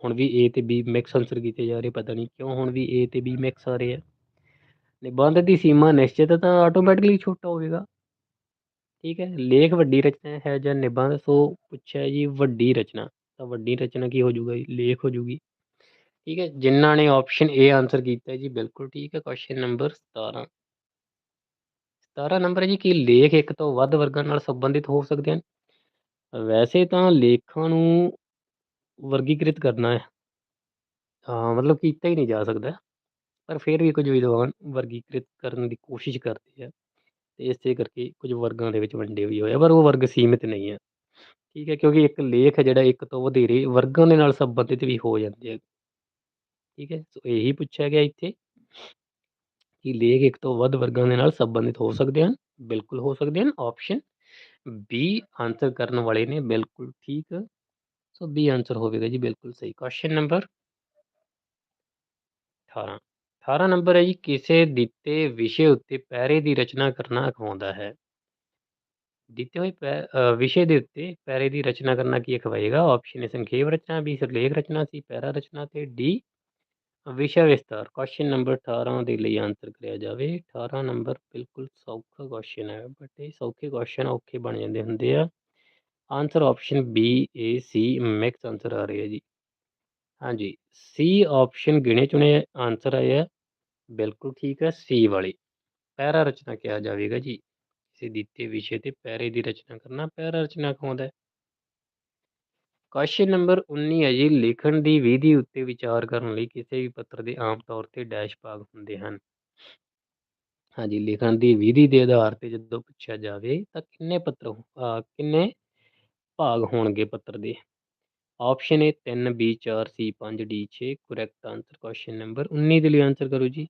ਹੁਣ ਵੀ ਏ ਤੇ ਬੀ ਮਿਕਸ ਆਨਸਰ ਕੀਤੇ ਜਾ ਰਹੇ, ਪਤਾ ਨਹੀਂ ਕਿਉਂ ਹੁਣ ਵੀ ਏ ਤੇ ਬੀ ਮਿਕਸ ਆ ਰਹੇ ਆ। ਨਿਬੰਧ ਦੀ ਸੀਮਾ ਨਿਸ਼ਚਿਤ ਤਾਂ ਆਟੋਮੈਟਿਕਲੀ ਛੋਟਾ ਹੋਵੇਗਾ। ਠੀਕ ਹੈ, ਲੇਖ ਵੱਡੀ ਰਚਨਾ ਹੈ ਜਾਂ ਨਿਬੰਧ, ਸੋ ਪੁੱਛਿਆ ਜੀ ਵੱਡੀ ਰਚਨਾ। ਤਾਂ ਵੱਡੀ ਰਚਨਾ ਕੀ ਹੋ ਜਾਊਗਾ ਜੀ? ਲੇਖ ਹੋ ਜੂਗੀ ਠੀਕ ਹੈ, ਜਿਨ੍ਹਾਂ ਨੇ ਆਪਸ਼ਨ ਏ ਆਨਸਰ ਕੀਤਾ ਜੀ, ਬਿਲਕੁਲ ਠੀਕ ਹੈ ਕੁਐਸਚਨ ਨੰਬਰ 17 17 ਨੰਬਰ ਹੈ ਜੀ, ਕਿ ਲੇਖ ਇੱਕ ਤੋਂ ਵੱਧ ਵਰਗਾਂ ਨਾਲ ਸੰਬੰਧਿਤ ਹੋ ਸਕਦੇ ਹਨ। ਵੈਸੇ ਤਾਂ ਲੇਖਾਂ ਨੂੰ ਵਰਗੀਕ੍ਰਿਤ ਕਰਨਾ ਹੈ। ਹਾਂ, ਮਤਲਬ ਕੀਤਾ ਹੀ ਨਹੀਂ ਜਾ ਸਕਦਾ, ਪਰ ਫਿਰ ਵੀ ਕੁਝ ਵਿਦਵਾਨ ਵਰਗੀਕ੍ਰਿਤ ਕਰਨ ਦੀ ਕੋਸ਼ਿਸ਼ ਕਰਦੇ ਆ, ਤੇ ਇਸੇ ਕਰਕੇ ਕੁਝ ਵਰਗਾਂ ਦੇ ਵਿੱਚ ਵੰਡੇ ਵੀ ਹੋਏ ਆ, ਪਰ ਉਹ ਵਰਗ ਸੀਮਿਤ ਨਹੀਂ ਹੈ ਠੀਕ ਹੈ, ਕਿਉਂਕਿ ਇੱਕ ਲੇਖ ਹੈ ਜਿਹੜਾ ਇੱਕ ਤੋਂ ਵਧੇਰੇ ਵਰਗਾਂ ਦੇ ਨਾਲ ਸੰਬੰਧਿਤ ਵੀ ਹੋ ਜਾਂਦੇ ਆ। ਠੀਕ ਹੈ ਸੋ ਇਹੀ ਪੁੱਛਿਆ ਗਿਆ ਇੱਥੇ ਕਿ ਲੇਖ ਇੱਕ ਤੋਂ ਵੱਧ ਵਰਗਾਂ ਦੇ ਨਾਲ ਸੰਬੰਧਿਤ ਹੋ ਸਕਦੇ ਹਨ ਬਿਲਕੁਲ ਹੋ ਸਕਦੇ ਹਨ ਆਪਸ਼ਨ ਬੀ ਆਨਸਰ ਕਰਨ ਵਾਲੇ ਨੇ ਬਿਲਕੁਲ ਠੀਕ ਸੋ ਬੀ ਆਨਸਰ ਹੋਵੇਗਾ ਜੀ ਬਿਲਕੁਲ ਸਹੀ ਕੁਐਸਚਨ ਨੰਬਰ 18 18 ਨੰਬਰ ਹੈ ਜੀ ਕਿਸੇ ਦਿੱਤੇ ਵਿਸ਼ੇ ਉੱਤੇ ਪੈਰੇ ਦੀ ਰਚਨਾ ਕਰਨਾ ਅਖਵਾਉਂਦਾ ਹੈ ਦਿੱਤੇ ਹੋਏ ਵਿਸ਼ੇ ਦੇ ਉੱਤੇ ਪੈਰੇ ਦੀ ਰਚਨਾ ਕਰਨਾ ਕੀ ਅਖਵਾਏਗਾ ਆਪਸ਼ਨ ਹੈ ਸੰਖੇਪ ਰਚਨਾ ਬੀ ਸਿਰਲੇਖ ਰਚਨਾ ਸੀ ਪੈਰਾ ਰਚਨਾ ਤੇ ਡੀ ਵਿਸ਼ਾ ਵਿਸਤਾਰ ਕੁਐਸਚਨ ਨੰਬਰ 18 ਦੇ ਲਈ ਆਨਸਰ ਕਰਿਆ ਜਾਵੇ। 18 ਨੰਬਰ ਬਿਲਕੁਲ ਸੌਖਾ ਕੁਐਸਚਨ ਹੈ ਬਟ ਇਹ ਸੌਖੇ ਕੁਐਸਚਨ ਔਖੇ ਬਣ ਜਾਂਦੇ ਹੁੰਦੇ ਆ। Answer option B A C mix answer ਆ ਰਿਹਾ ਜੀ। ਹਾਂਜੀ ਸੀ ਆਪਸ਼ਨ ਗਿਣੇ ਚੁਣੇ ਆਨਸਰ ਆਇਆ ਬਿਲਕੁਲ ਠੀਕ ਹੈ ਸੀ ਵਾਲੇ। ਪੈਰਾ ਰਚਨਾ ਕਿਹਾ ਜਾਵੇਗਾ ਜੀ। ਕਿਸੇ ਦਿੱਤੇ ਵਿਸ਼ੇ ਤੇ ਪੈਰੇ ਦੀ ਰਚਨਾ ਕਰਨਾ, ਪੈਰਾ ਰਚਨਾ ਕਹਾਉਂਦਾ ਹੈ? ਕੁਐਸਚਨ ਨੰਬਰ 19 ਹੈ ਜੀ, ਲਿਖਣ ਦੀ ਵਿਧੀ ਉੱਤੇ ਵਿਚਾਰ ਕਰਨ ਲਈ ਕਿਸੇ ਵੀ ਪੱਤਰ ਦੇ ਆਮ ਤੌਰ ਤੇ ਡੈਸ਼ ਭਾਗ ਹੁੰਦੇ ਹਨ। ਹਾਂਜੀ, ਲਿਖਣ ਦੀ ਵਿਧੀ ਦੇ ਆਧਾਰ ਤੇ ਜਦੋਂ ਪੁੱਛਿਆ ਜਾਵੇ ਤਾਂ ਕਿੰਨੇ ਪੱਤਰ ਕਿੰਨੇ ਭਾਗ ਹੋਣਗੇ ਪੱਤਰ ਦੇ? Option A 3 B 4 C 5 D 6 correct answer question number 19 ਦੇ ਲਈ ਆਨਸਰ ਕਰੋ ਜੀ।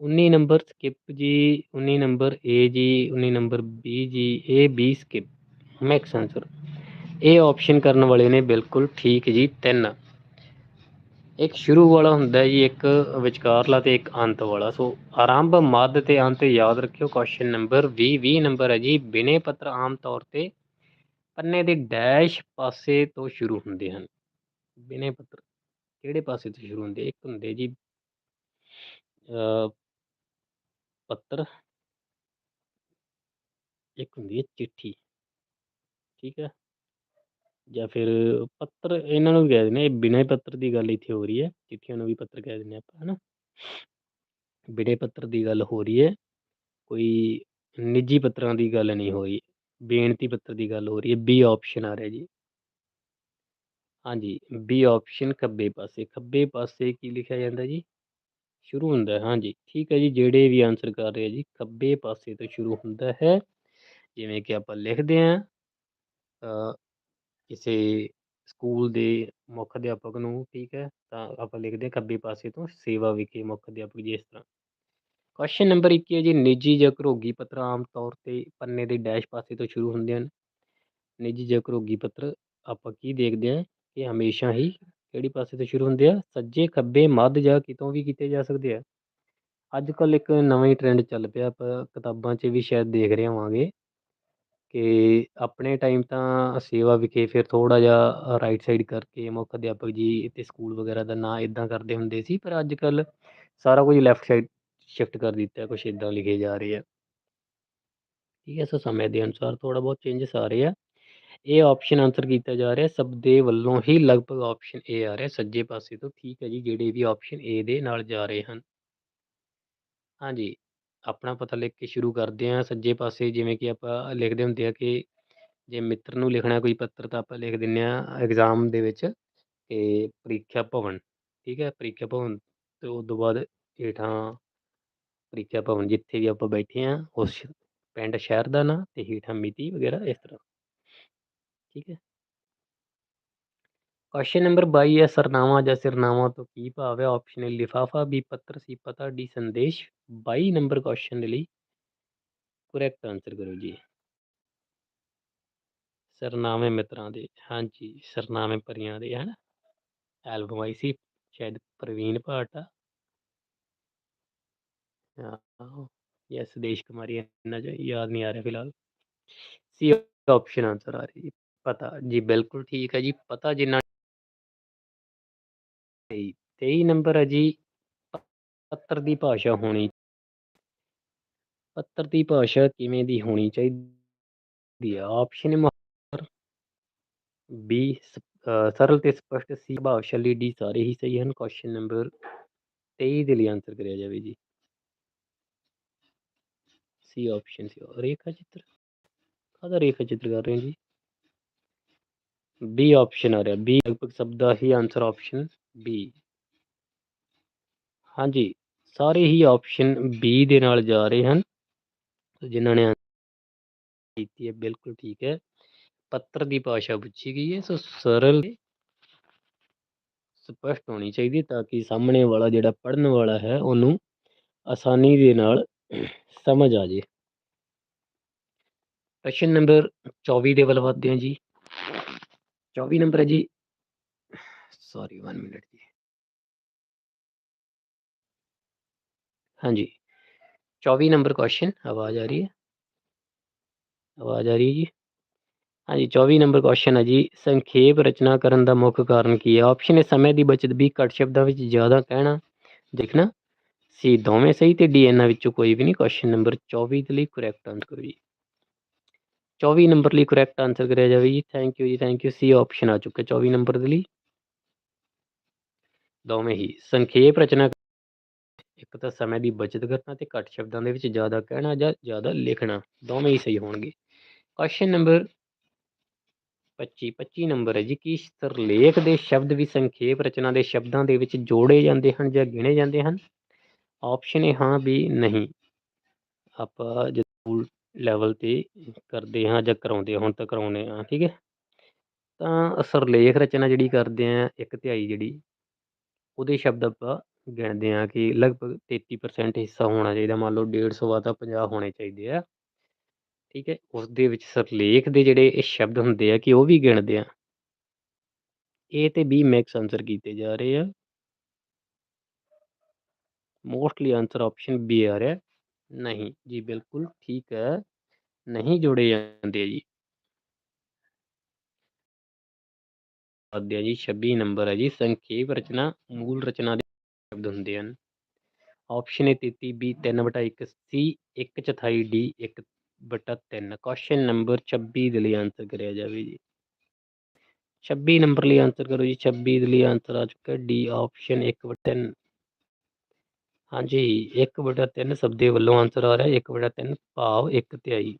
19 ਨੰਬਰ ਸਕਿਪ ਜੀ 19 ਨੰਬਰ ਏ ਜੀ 19 ਨੰਬਰ ਬੀ ਜੀ A B skip max answer ਇਹ ਆਪਸ਼ਨ ਕਰਨ ਵਾਲੇ ਨੇ ਬਿਲਕੁਲ ਠੀਕ ਜੀ, ਤਿੰਨ। ਇੱਕ ਸ਼ੁਰੂ ਵਾਲਾ ਹੁੰਦਾ ਜੀ, ਇੱਕ ਵਿਚਕਾਰਲਾ ਤੇ ਇੱਕ ਅੰਤ ਵਾਲਾ। ਸੋ ਆਰੰਭ ਮੱਧ ਤੇ ਅੰਤ ਯਾਦ ਰੱਖਿਓ ਕੁਐਸਚਨ ਨੰਬਰ 20 20 ਨੰਬਰ ਹੈ ਜੀ। ਬਿਨੇ ਪੱਤਰ ਆਮ ਤੌਰ ਤੇ ਪੰਨੇ ਦੇ ਡੈਸ਼ ਪਾਸੇ ਤੋਂ ਸ਼ੁਰੂ ਹੁੰਦੇ ਹਨ। ਬਿਨੇ ਪੱਤਰ, ਕਿਹੜੇ ਪਾਸੇ ਤੋਂ ਸ਼ੁਰੂ ਹੁੰਦੇ? ਇੱਕ ਹੁੰਦੇ ਜੀ ਪੱਤਰ। ਇੱਕ ਹੁੰਦੀ ਹੈ ਚਿੱਠੀ। ਠੀਕ ਹੈ। ਜਾਂ ਫਿਰ ਪੱਤਰ ਇਹਨਾਂ ਨੂੰ ਵੀ ਕਹਿ ਦਿੰਦੇ ਆ, ਇਹ ਬਿਨਾਂ ਪੱਤਰ ਦੀ ਗੱਲ ਇੱਥੇ ਹੋ ਰਹੀ ਹੈ ਚਿੱਠੀਆਂ ਨੂੰ ਵੀ ਪੱਤਰ ਕਹਿ ਦਿੰਦੇ ਆਪਾਂ ਹਨਾ। ਬਿਨਾਂ ਪੱਤਰ ਦੀ ਗੱਲ ਹੋ ਰਹੀ ਹੈ ਕੋਈ ਨਿੱਜੀ ਪੱਤਰਾਂ ਦੀ ਗੱਲ ਨਹੀਂ ਹੋ ਰਹੀ ਬੇਨਤੀ ਪੱਤਰ ਦੀ ਗੱਲ ਹੋ ਰਹੀ ਹੈ ਬੀ ਆਪਸ਼ਨ ਆ ਰਿਹਾ ਜੀ। ਹਾਂਜੀ ਬੀ ਆਪਸ਼ਨ ਖੱਬੇ ਪਾਸੇ ਖੱਬੇ ਪਾਸੇ ਕੀ ਲਿਖਿਆ ਜਾਂਦਾ ਜੀ? ਸ਼ੁਰੂ ਹੁੰਦਾ ਹੈ ਹਾਂਜੀ ਠੀਕ ਹੈ ਜੀ ਜਿਹੜੇ ਵੀ ਆਨਸਰ ਕਰ ਰਹੇ ਆ ਜੀ ਖੱਬੇ ਪਾਸੇ ਤੋਂ ਸ਼ੁਰੂ ਹੁੰਦਾ ਹੈ ਜਿਵੇਂ ਕਿ ਆਪਾਂ ਲਿਖਦੇ ਹਾਂ ਕਿਸੇ ਸਕੂਲ ਦੇ ਮੁੱਖ ਅਧਿਆਪਕ ਨੂੰ ਠੀਕ ਹੈ, ਤਾਂ ਆਪਾਂ ਲਿਖਦੇ ਹਾਂ ਖੱਬੇ ਪਾਸੇ ਤੋਂ ਸੇਵਾ ਵਿਖੇ ਮੁੱਖ ਅਧਿਆਪਕ ਜੀ ਇਸ ਤਰ੍ਹਾਂ। ਕੁਐਸਚਨ ਨੰਬਰ 21 ਹੈ ਜੀ, ਨਿੱਜੀ ਜਾਂ ਘਰੋਗੀ ਪੱਤਰ ਆਮ ਤੌਰ ਤੇ ਪੰਨੇ ਦੇ ਡੈਸ਼ ਪਾਸੇ ਤੋਂ ਸ਼ੁਰੂ ਹੁੰਦੇ ਹਨ। ਨਿੱਜੀ ਜਾਂ ਘਰੋਗੀ ਪੱਤਰ ਆਪਾਂ ਕੀ ਦੇਖਦੇ ਹਾਂ ਕਿ ਹਮੇਸ਼ਾ ਹੀ ਕਿਹੜੀ ਪਾਸੇ ਤੋਂ ਸ਼ੁਰੂ ਹੁੰਦੇ ਆ? ਸੱਜੇ, ਖੱਬੇ, ਮੱਧ ਜਾਂ ਕਿਤੋਂ ਵੀ ਕੀਤੇ ਜਾ ਸਕਦੇ ਆ। ਅੱਜ ਕੱਲ ਇੱਕ ਨਵਾਂ ਹੀ ਟ੍ਰੈਂਡ ਚੱਲ ਪਿਆ, ਆਪਾਂ ਕਿਤਾਬਾਂ 'ਚ ਵੀ ਸ਼ਾਇਦ ਦੇਖ ਰਹੇ ਹੋਵਾਂਗੇ। ਕਿ ਆਪਣੇ ਟਾਈਮ ਤਾਂ ਸੇਵਾ ਵਿਖੇ ਫਿਰ ਥੋੜ੍ਹਾ ਜਿਹਾ ਰਾਈਟ ਸਾਈਡ ਕਰਕੇ ਮੁੱਖ ਅਧਿਆਪਕ ਜੀ ਅਤੇ ਸਕੂਲ ਵਗੈਰਾ ਦਾ ਨਾਂ ਇੱਦਾਂ ਕਰਦੇ ਹੁੰਦੇ ਸੀ, ਪਰ ਅੱਜ ਕੱਲ੍ਹ ਸਾਰਾ ਕੁਝ ਲੈਫਟ ਸਾਈਡ ਸ਼ਿਫਟ ਕਰ ਦਿੱਤਾ, ਕੁਛ ਇੱਦਾਂ ਲਿਖੇ ਜਾ ਰਹੇ ਆ। ਠੀਕ ਹੈ, ਸੋ ਸਮੇਂ ਦੇ ਅਨੁਸਾਰ ਥੋੜ੍ਹਾ ਬਹੁਤ ਚੇਂਜਸ ਆ ਰਹੇ ਆ। ਇਹ ਆਪਸ਼ਨ ਆਨਸਰ ਕੀਤਾ ਜਾ ਰਿਹਾ, ਸਭ ਦੇ ਵੱਲੋਂ ਹੀ ਲਗਭਗ ਆਪਸ਼ਨ ਏ ਆ ਰਿਹਾ, ਸੱਜੇ ਪਾਸੇ ਤੋਂ। ਠੀਕ ਹੈ ਜੀ, ਜਿਹੜੇ ਵੀ ਆਪਸ਼ਨ ਏ ਦੇ ਨਾਲ ਜਾ ਰਹੇ ਹਨ। ਹਾਂਜੀ। ਆਪਣਾ ਪਤਾ ਲਿਖ ਕੇ ਸ਼ੁਰੂ ਕਰਦੇ ਹਾਂ, ਸੱਜੇ ਪਾਸੇ ਜਿਵੇਂ ਕਿ ਆਪਾਂ ਲਿਖਦੇ ਹੁੰਦੇ ਆ ਕਿ ਜੇ ਮਿੱਤਰ ਨੂੰ ਲਿਖਣਾ ਕੋਈ ਪੱਤਰ ਤਾਂ ਆਪਾਂ ਲਿਖ ਦਿੰਦੇ ਹਾਂ ਐਗਜ਼ਾਮ ਦੇ ਵਿੱਚ ਕਿ ਪ੍ਰੀਖਿਆ ਭਵਨ, ਠੀਕ ਹੈ, ਪ੍ਰੀਖਿਆ ਭਵਨ ਤੇ ਉਸ ਤੋਂ ਬਾਅਦ ਹੇਠਾਂ ਪ੍ਰੀਖਿਆ ਭਵਨ ਜਿੱਥੇ ਵੀ ਆਪਾਂ ਬੈਠੇ ਹਾਂ, ਉਸ ਪਿੰਡ, ਸ਼ਹਿਰ ਦਾ ਨਾਂ ਤੇ ਹੇਠਾਂ ਮਿਤੀ ਵਗੈਰਾ ਇਸ ਤਰ੍ਹਾਂ, ਠੀਕ ਹੈ। ਕੁਐਸਚਨ ਨੰਬਰ 22 ਹੈ ਸਰਨਾਮਾ ਜਾਂ ਸਿਰਨਾਮਾ ਤੋਂ ਕੀ ਭਾਵ ਹੈ ਆਪਸ਼ਨ ਏ ਲਿਫਾਫਾ ਬੀ ਪੱਤਰ ਸੀ ਪਤਾ ਡੀ ਸੰਦੇਸ਼ 22 ਨੰਬਰ ਕੁਐਸਚਨ ਦੇ ਲਈ ਕਰੈਕਟ ਆਨਸਰ ਕਰੋ ਜੀ ਸਰਨਾਮੇ ਮਿੱਤਰਾਂ ਦੇ ਹਾਂਜੀ ਸਰਨਾਮੇ ਪਰੀਆਂ ਦੇ ਹਨ ਐਲਬਮ ਆਈ ਸੀ ਸ਼ਾਇਦ ਪ੍ਰਵੀਨ ਭਾਟਾ ਯੈਸ ਦੇਸ਼ ਕੁਮਾਰੀ ਇੰਨਾ ਜੋ ਯਾਦ ਨਹੀਂ ਆ ਰਿਹਾ ਫਿਲਹਾਲ ਸੀ ਆਪਸ਼ਨ ਆਨਸਰ ਆ ਰਹੀ ਪਤਾ ਜੀ ਬਿਲਕੁਲ ਠੀਕ ਹੈ ਜੀ ਪਤਾ ਜਿੰਨਾ 23 ਨੰਬਰ ਹੈ ਜੀ, ਪੱਤਰ ਦੀ ਭਾਸ਼ਾ ਹੋਣੀ ਪੱਤਰ ਦੀ ਭਾਸ਼ਾ ਕਿਵੇਂ ਦੀ ਹੋਣੀ ਚਾਹੀਦੀ ਹੈ ਆਪਸ਼ਨ ਨੰਬਰ ਬੀ ਸਰਲ ਤੇ ਸਪਸ਼ਟ ਸੀ। ਭਾਵਸ਼ਾਲੀ ਡੀ ਸਾਰੇ ਹੀ ਸਹੀ ਹਨ। ਕੁਐਸਚਨ ਨੰਬਰ 23 ਦੇ ਲਈ ਆਨਸਰ ਕਰਿਆ ਜਾਵੇ ਜੀ। ਸੀ ਆਪਸ਼ਨ ਸੀ। ਰੇਖਾ ਚਿੱਤਰ ਕਾਹਦਾ ਰੇਖਾ ਚਿੱਤਰ ਕਰ ਰਹੇ ਹਾਂ ਜੀ? ਬੀ ਆਪਸ਼ਨ ਆ ਰਿਹਾ। ਬੀ ਲਗਭਗ ਸਭ ਦਾ ਹੀ ਆਨਸਰ ਆਪਸ਼ਨ ਬੀ ਹਾਂਜੀ, ਸਾਰੇ ਹੀ ਆਪਸ਼ਨ ਬੀ ਦੇ ਨਾਲ ਜਾ ਰਹੇ ਹਨ। ਜਿਨ੍ਹਾਂ ਨੇ ਕੀਤੀ ਹੈ, ਬਿਲਕੁਲ ਠੀਕ ਹੈ। ਪੱਤਰ ਦੀ ਭਾਸ਼ਾ ਪੁੱਛੀ ਗਈ ਹੈ, ਸੋ ਸਰਲ ਸਪਸ਼ਟ ਹੋਣੀ ਚਾਹੀਦੀ ਤਾਂ ਕਿ ਸਾਹਮਣੇ ਵਾਲਾ ਜਿਹੜਾ ਪੜਨ ਵਾਲਾ ਹੈ, ਉਹਨੂੰ ਆਸਾਨੀ ਦੇ ਨਾਲ ਸਮਝ ਆ ਜੇ ਪ੍ਰਸ਼ਨ ਨੰਬਰ 24 ਦੇ ਵੱਲ ਵਧਦੇ ਹਾਂ ਜੀ। 24 ਨੰਬਰ ਹੈ ਜੀ ਸੌਰੀ 1 ਮਿੰਟ ਜੀ ਹਾਂਜੀ 24 ਨੰਬਰ ਕੁਐਸਚਨ ਆਵਾਜ਼ ਆ ਰਹੀ ਹੈ ਆਵਾਜ਼ ਆ ਰਹੀ ਹੈ ਜੀ ਹਾਂਜੀ 24 ਨੰਬਰ ਕੁਐਸਚਨ ਹੈ ਜੀ ਸੰਖੇਪ ਰਚਨਾ ਕਰਨ ਦਾ ਮੁੱਖ ਕਾਰਨ ਕੀ ਹੈ? ਆਪਸ਼ਨ ਹੈ ਸਮੇਂ ਦੀ ਬਚਤ ਵੀ ਘੱਟ ਸ਼ਬਦਾਂ ਵਿੱਚ ਜ਼ਿਆਦਾ ਕਹਿਣਾ, ਦੇਖਣਾ। ਸੀ ਦੋਵੇਂ ਸਹੀ ਤੇ ਡੀ ਇਹਨਾਂ ਵਿੱਚੋਂ ਕੋਈ ਵੀ ਨਹੀਂ। ਕੁਐਸਚਨ ਨੰਬਰ 24 ਦੇ ਲਈ ਕਰੈਕਟ ਆਨਸਰ ਕਰੋ ਜੀ। 24 ਨੰਬਰ ਲਈ ਕਰੈਕਟ ਆਨਸਰ ਕਰਿਆ ਜਾਵੇ ਜੀ। ਥੈਂਕ ਯੂ ਜੀ ਥੈਂਕ ਯੂ ਸੀ ਆਪਸ਼ਨ ਆ ਚੁੱਕਾ 24 ਨੰਬਰ ਦੇ ਲਈ। ਦੋਵੇਂ ਹੀ ਸੰਖੇਪ ਰਚਨਾ ਇੱਕ ਤਾਂ ਸਮੇਂ ਦੀ ਬਚਤ ਕਰਨਾ ਤੇ ਘੱਟ ਸ਼ਬਦਾਂ ਦੇ ਵਿੱਚ ਜ਼ਿਆਦਾ ਕਹਿਣਾ ਜਾਂ ਜ਼ਿਆਦਾ ਲਿਖਣਾ ਦੋਵੇਂ ਹੀ ਸਹੀ ਹੋਣਗੇ। ਕੁਐਸਚਨ ਨੰਬਰ 25 25 ਨੰਬਰ ਹੈ ਜੀ, ਕੀ ਸਰਲੇਖ ਦੇ ਸ਼ਬਦ ਵੀ ਸੰਖੇਪ ਰਚਨਾ ਦੇ ਸ਼ਬਦਾਂ ਦੇ ਵਿੱਚ ਜੋੜੇ ਜਾਂਦੇ ਹਨ ਜਾਂ ਗਿਣੇ ਜਾਂਦੇ ਹਨ? ਆਪਸ਼ਨ ਹੈ ਹਾਂ ਵੀ ਨਹੀਂ। ਆਪਾਂ ਜਦੋਂ ਲੈਵਲ ਤੇ ਕਰਦੇ ਹਾਂ ਜਾਂ ਕਰਾਉਂਦੇ ਹੁਣ ਤਾਂ ਕਰਾਉਂਦੇ ਹਾਂ, ਠੀਕ ਹੈ। ਤਾਂ ਸਰਲੇਖ ਰਚਨਾ ਜਿਹੜੀ ਕਰਦੇ ਆ ਇੱਕ ਤਿਹਾਈ ਜਿਹੜੀ ਉਹਦੇ ਸ਼ਬਦ ਆਪਾਂ ਗਿਣਦੇ ਹਾਂ ਕਿ ਲਗਭਗ 33% ਹਿੱਸਾ ਹੋਣਾ ਚਾਹੀਦਾ, ਮੰਨ ਲਓ 150 ਆ ਤਾਂ 50 ਹੋਣੇ ਚਾਹੀਦੇ ਆ। ਠੀਕ ਹੈ ਉਸ ਦੇ ਵਿੱਚ ਸਰਲੇਖ ਦੇ ਜਿਹੜੇ ਇਹ ਸ਼ਬਦ ਹੁੰਦੇ ਆ ਕਿ ਉਹ ਵੀ ਗਿਣਦੇ ਆ। ਏ ਤੇ ਬੀ ਮੈਕਸ ਆਨਸਰ ਕੀਤੇ ਜਾ ਰਹੇ ਆ। ਮੋਸਟਲੀ ਆਨਸਰ ਆਪਸ਼ਨ ਬੀ ਆ ਰਿਹਾ। ਨਹੀਂ ਜੀ, ਬਿਲਕੁਲ ਠੀਕ ਹੈ। ਨਹੀਂ ਜੋੜੇ ਜਾਂਦੇ ਜੀ। ਅਧਿਆਇ ਜੀ 26 ਨੰਬਰ ਹੈ ਜੀ, ਸੰਖੇਪ ਰਚਨਾ ਮੂਲ ਰਚਨਾ ਦੇ ਸ਼ਬਦ ਹੁੰਦੇ ਹਨ। ਆਪਸ਼ਨ ਹੈ 33 ਬੀ 3/1 ਸੀ 1 ਚੌਥਾਈ ਡੀ 1 ਬਟਾ 3 ਕੁਐਸਚਨ ਨੰਬਰ 26 ਦੇ ਲਈ ਆਨਸਰ ਕਰਿਆ ਜਾਵੇ ਜੀ। 26 ਨੰਬਰ ਲਈ ਆਨਸਰ ਕਰੋ ਜੀ 26 ਦੇ ਲਈ ਆਨਸਰ ਆ ਚੁੱਕਾ ਡੀ ਆਪਸ਼ਨ 1/3 ਹਾਂਜੀ 1/3 ਸਭ ਦੇ ਵੱਲੋਂ ਆਨਸਰ ਆ ਰਿਹਾ 1/3 ਭਾਵ 1 ਤਿਹਾਈ।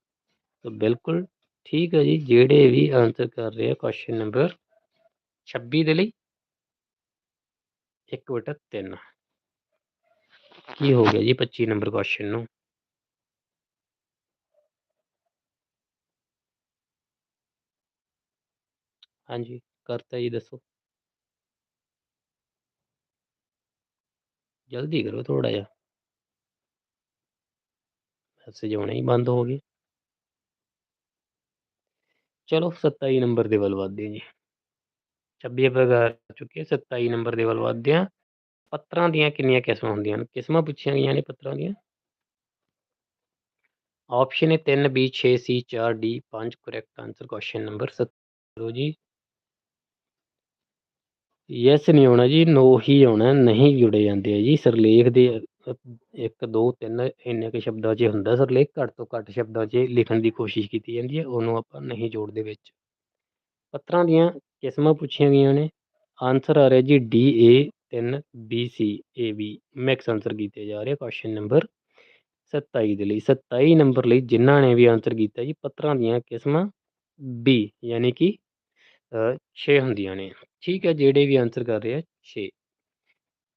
ਤਾਂ ਬਿਲਕੁਲ ਠੀਕ ਹੈ ਜੀ, ਜਿਹੜੇ ਵੀ ਆਨਸਰ ਕਰ ਰਹੇ ਆ ਕੁਐਸਚਨ ਨੰਬਰ 26 ਦੇ ਲਈ? 1/3 ਕੀ ਹੋ ਗਿਆ ਜੀ 25 ਨੰਬਰ ਕੁਐਸਚਨ ਨੂੰ? ਹਾਂਜੀ, ਕਰਤਾ ਜੀ, ਦੱਸੋ। ਜਲਦੀ ਕਰੋ ਥੋੜਾ ਜਿਹਾ। ਮੈਸੇਜ ਆਉਣੇ ਹੀ ਬੰਦ ਹੋ ਗਏ। ਚਲੋ 27 ਨੰਬਰ ਦੇ ਵੱਲ ਵਧਦੇ ਹਾਂ ਜੀ। 26 ਆਪਾਂ ਚੁੱਕੇ 27 ਨੰਬਰ ਦੇ ਵੱਲ ਵਧਦੇ ਹਾਂ। ਪੱਤਰਾਂ ਦੀਆਂ ਕਿੰਨੀਆਂ ਕਿਸਮਾਂ ਹੁੰਦੀਆਂ ਹਨ? ਕਿਸਮਾਂ ਪੁੱਛੀਆਂ ਗਈਆਂ ਨੇ ਪੱਤਰਾਂ ਦੀਆਂ? ਆਪਸ਼ਨ ਹੈ 3 B 6 C 4 D 5 correct answer question number 17 ਜੀ। ਯੈਸ ਨਹੀਂ ਆਉਣਾ ਜੀ ਨੋ ਹੀ ਆਉਣਾ, ਨਹੀਂ ਜੁੜੇ ਜਾਂਦੇ ਆ ਜੀ। ਸਰਲੇਖ ਦੇ 1 2 3 ਇੰਨੇ ਕੁ ਸ਼ਬਦਾਂ 'ਚ ਹੁੰਦਾ, ਸਰਲੇਖ ਘੱਟ ਤੋਂ ਘੱਟ ਸ਼ਬਦਾਂ 'ਚ ਲਿਖਣ ਦੀ ਕੋਸ਼ਿਸ਼ ਕੀਤੀ ਜਾਂਦੀ ਹੈ, ਉਹਨੂੰ ਆਪਾਂ ਨਹੀਂ ਜੋੜਦੇ ਵਿੱਚ। ਪੱਤਰਾਂ ਦੀਆਂ ਕਿਸਮਾਂ ਪੁੱਛੀਆਂ ਗਈਆਂ ਨੇ। ਆਨਸਰ ਆ ਰਿਹਾ ਜੀ D A 3 B C A B max answer ਕੀਤੇ ਜਾ ਰਹੇ ਕੁਐਸਚਨ ਨੰਬਰ 27 ਦੇ ਲਈ। 27 ਨੰਬਰ ਲਈ ਜਿਨ੍ਹਾਂ ਨੇ ਵੀ ਆਨਸਰ ਕੀਤਾ ਜੀ ਪੱਤਰਾਂ ਦੀਆਂ ਕਿਸਮਾਂ ਬੀ ਯਾਨੀ ਕਿ 6 ਹੁੰਦੀਆਂ ਨੇ। ਠੀਕ ਹੈ, ਜਿਹੜੇ ਵੀ ਆਨਸਰ ਕਰ ਰਹੇ ਆ 6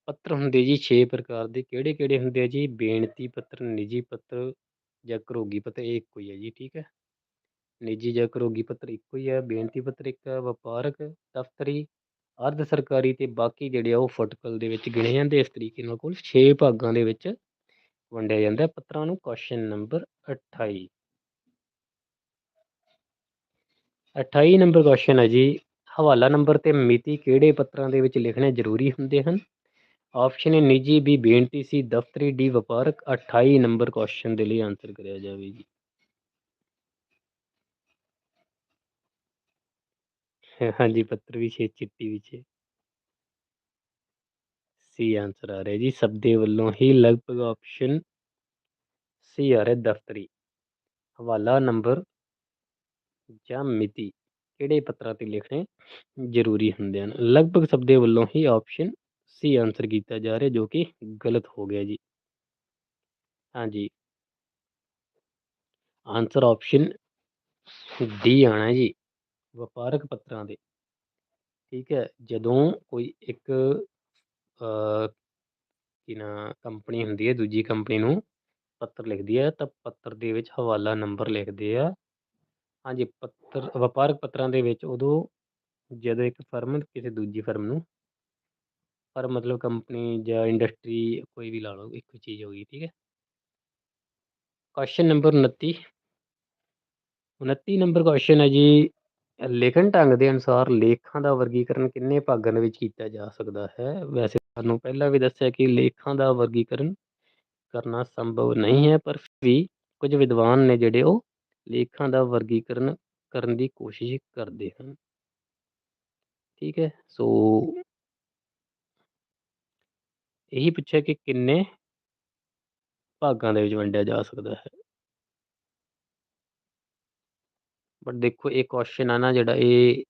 ਪੱਤਰ ਹੁੰਦੇ ਜੀ 6 ਪ੍ਰਕਾਰ ਦੇ। ਕਿਹੜੇ ਕਿਹੜੇ ਹੁੰਦੇ ਆ ਜੀ? ਬੇਨਤੀ ਪੱਤਰ, ਨਿੱਜੀ ਪੱਤਰ ਜਾਂ ਘਰੋਗੀ ਪੱਤਰ, ਇਹ ਇੱਕੋ ਹੀ ਹੈ ਜੀ, ਠੀਕ ਹੈ। ਨਿੱਜੀ ਜਾਂ ਘਰੋਗੀ ਪੱਤਰ ਇੱਕੋ ਹੀ ਹੈ, ਬੇਨਤੀ ਪੱਤਰ ਇੱਕ ਹੈ, ਵਪਾਰਕ ਦਫ਼ਤਰੀ, ਅਰਧ ਸਰਕਾਰੀ ਅਤੇ ਬਾਕੀ ਜਿਹੜੇ ਆ ਉਹ ਫੁਟਕਲ ਦੇ ਵਿੱਚ ਗਿਣੇ ਜਾਂਦੇ, ਇਸ ਤਰੀਕੇ ਨਾਲ ਕੁੱਲ ਛੇ ਭਾਗਾਂ ਦੇ ਵਿੱਚ ਵੰਡਿਆ ਜਾਂਦਾ ਪੱਤਰਾਂ ਨੂੰ ਕੁਐਸਚਨ ਨੰਬਰ 28 28 ਨੰਬਰ ਕੁਐਸਚਨ ਹੈ ਜੀ। ਹਵਾਲਾ ਨੰਬਰ ਤੇ ਮਿਤੀ ਕਿਹੜੇ ਪੱਤਰਾਂ ਦੇ ਵਿੱਚ ਲਿਖਣੇ ਜ਼ਰੂਰੀ ਹੁੰਦੇ ਹਨ? ਆਪਸ਼ਨ ਹੈ ਨਿੱਜੀ ਵੀ ਬੇਨਤੀ ਸੀ ਦਫ਼ਤਰੀ ਡੀ ਵਪਾਰਕ। 28 ਨੰਬਰ ਕੁਐਸਚਨ ਦੇ ਲਈ ਆਨਸਰ ਕਰਿਆ ਜਾਵੇ ਜੀ। ਹਾਂਜੀ, ਪੱਤਰ ਵਿਛੇ ਚਿੱਟੀ ਵਿਛੇ ਸੀ ਆਨਸਰ ਆ ਰਿਹਾ ਜੀ। ਸਭ ਦੇ ਵੱਲੋਂ ਹੀ ਲਗਭਗ ਆਪਸ਼ਨ ਸੀ ਆ ਰਿਹਾ ਦਫ਼ਤਰੀ। ਹਵਾਲਾ ਨੰਬਰ ਜਾਂ ਮਿਤੀ, ਕਿਹੜੇ ਪੱਤਰਾਂ ਤੇ ਲਿਖਣੇ ਜ਼ਰੂਰੀ ਹੁੰਦੇ ਹਨ? ਲਗਭਗ ਸਭ ਦੇ ਵੱਲੋਂ ਹੀ ਆਪਸ਼ਨ ਸੀ ਆਨਸਰ ਕੀਤਾ ਜਾ ਰਿਹਾ, ਜੋ ਕਿ ਗਲਤ ਹੋ ਗਿਆ ਜੀ। ਹਾਂਜੀ। ਆਨਸਰ ਆਪਸ਼ਨ ਡੀ ਆਉਣਾ ਜੀ। ਵਪਾਰਕ ਪੱਤਰਾਂ ਦੇ। ਠੀਕ ਹੈ, ਜਦੋਂ ਕੋਈ ਇੱਕ ਕੀ ਨਾ, ਕੰਪਨੀ ਹੁੰਦੀ ਹੈ, ਦੂਜੀ ਕੰਪਨੀ ਨੂੰ ਪੱਤਰ ਲਿਖਦੀ ਹੈ, ਤਾਂ ਪੱਤਰ ਦੇ ਵਿੱਚ ਹਵਾਲਾ ਨੰਬਰ ਲਿਖਦੇ ਆ। ਹਾਂਜੀ, ਪੱਤਰ, ਵਪਾਰਕ ਪੱਤਰਾਂ ਦੇ ਵਿੱਚ ਉਦੋਂ ਜਦੋਂ ਇੱਕ ਫਰਮ, ਕਿਸੇ ਦੂਜੀ ਫਰਮ ਨੂੰ, ਪਰ ਮਤਲਬ ਕੰਪਨੀ ਜਾਂ ਇੰਡਸਟਰੀ ਕੋਈ ਵੀ ਲਾ ਲਓ, ਇੱਕੋ ਚੀਜ਼ ਹੋ ਗਈ, ਠੀਕ ਹੈ। ਕੁਐਸਚਨ ਨੰਬਰ 29 29 ਨੰਬਰ ਕੁਐਸਚਨ ਹੈ ਜੀ ਲੇਖਨ ਢੰਗ ਦੇ ਅਨੁਸਾਰ ਲੇਖਾਂ ਦਾ ਵਰਗੀਕਰਨ ਕਿੰਨੇ ਭਾਗਾਂ ਦੇ ਵਿੱਚ ਕੀਤਾ ਜਾ ਸਕਦਾ ਹੈ? ਵੈਸੇ ਤੁਹਾਨੂੰ ਪਹਿਲਾਂ ਵੀ ਦੱਸਿਆ ਕਿ ਲੇਖਾਂ ਦਾ ਵਰਗੀਕਰਨ ਕਰਨਾ ਸੰਭਵ ਨਹੀਂ ਹੈ, ਪਰ ਵੀ ਕੁਝ ਵਿਦਵਾਨ ਨੇ ਜਿਹੜੇ ਉਹ ਲੇਖਾਂ ਦਾ ਵਰਗੀਕਰਨ ਕਰਨ ਦੀ ਕੋਸ਼ਿਸ਼ ਕਰਦੇ ਹਨ। ਠੀਕ ਹੈ, ਸੋ ਇਹੀ ਪੁੱਛਿਆ ਕਿ ਕਿੰਨੇ ਭਾਗਾਂ ਦੇ ਵਿੱਚ ਵੰਡਿਆ ਜਾ ਸਕਦਾ ਹੈ? ਬਟ ਦੇਖੋ ਇਹ ਕੁਐਸਚਨ ਆ ਨਾ ਜਿਹੜਾ ਇਹ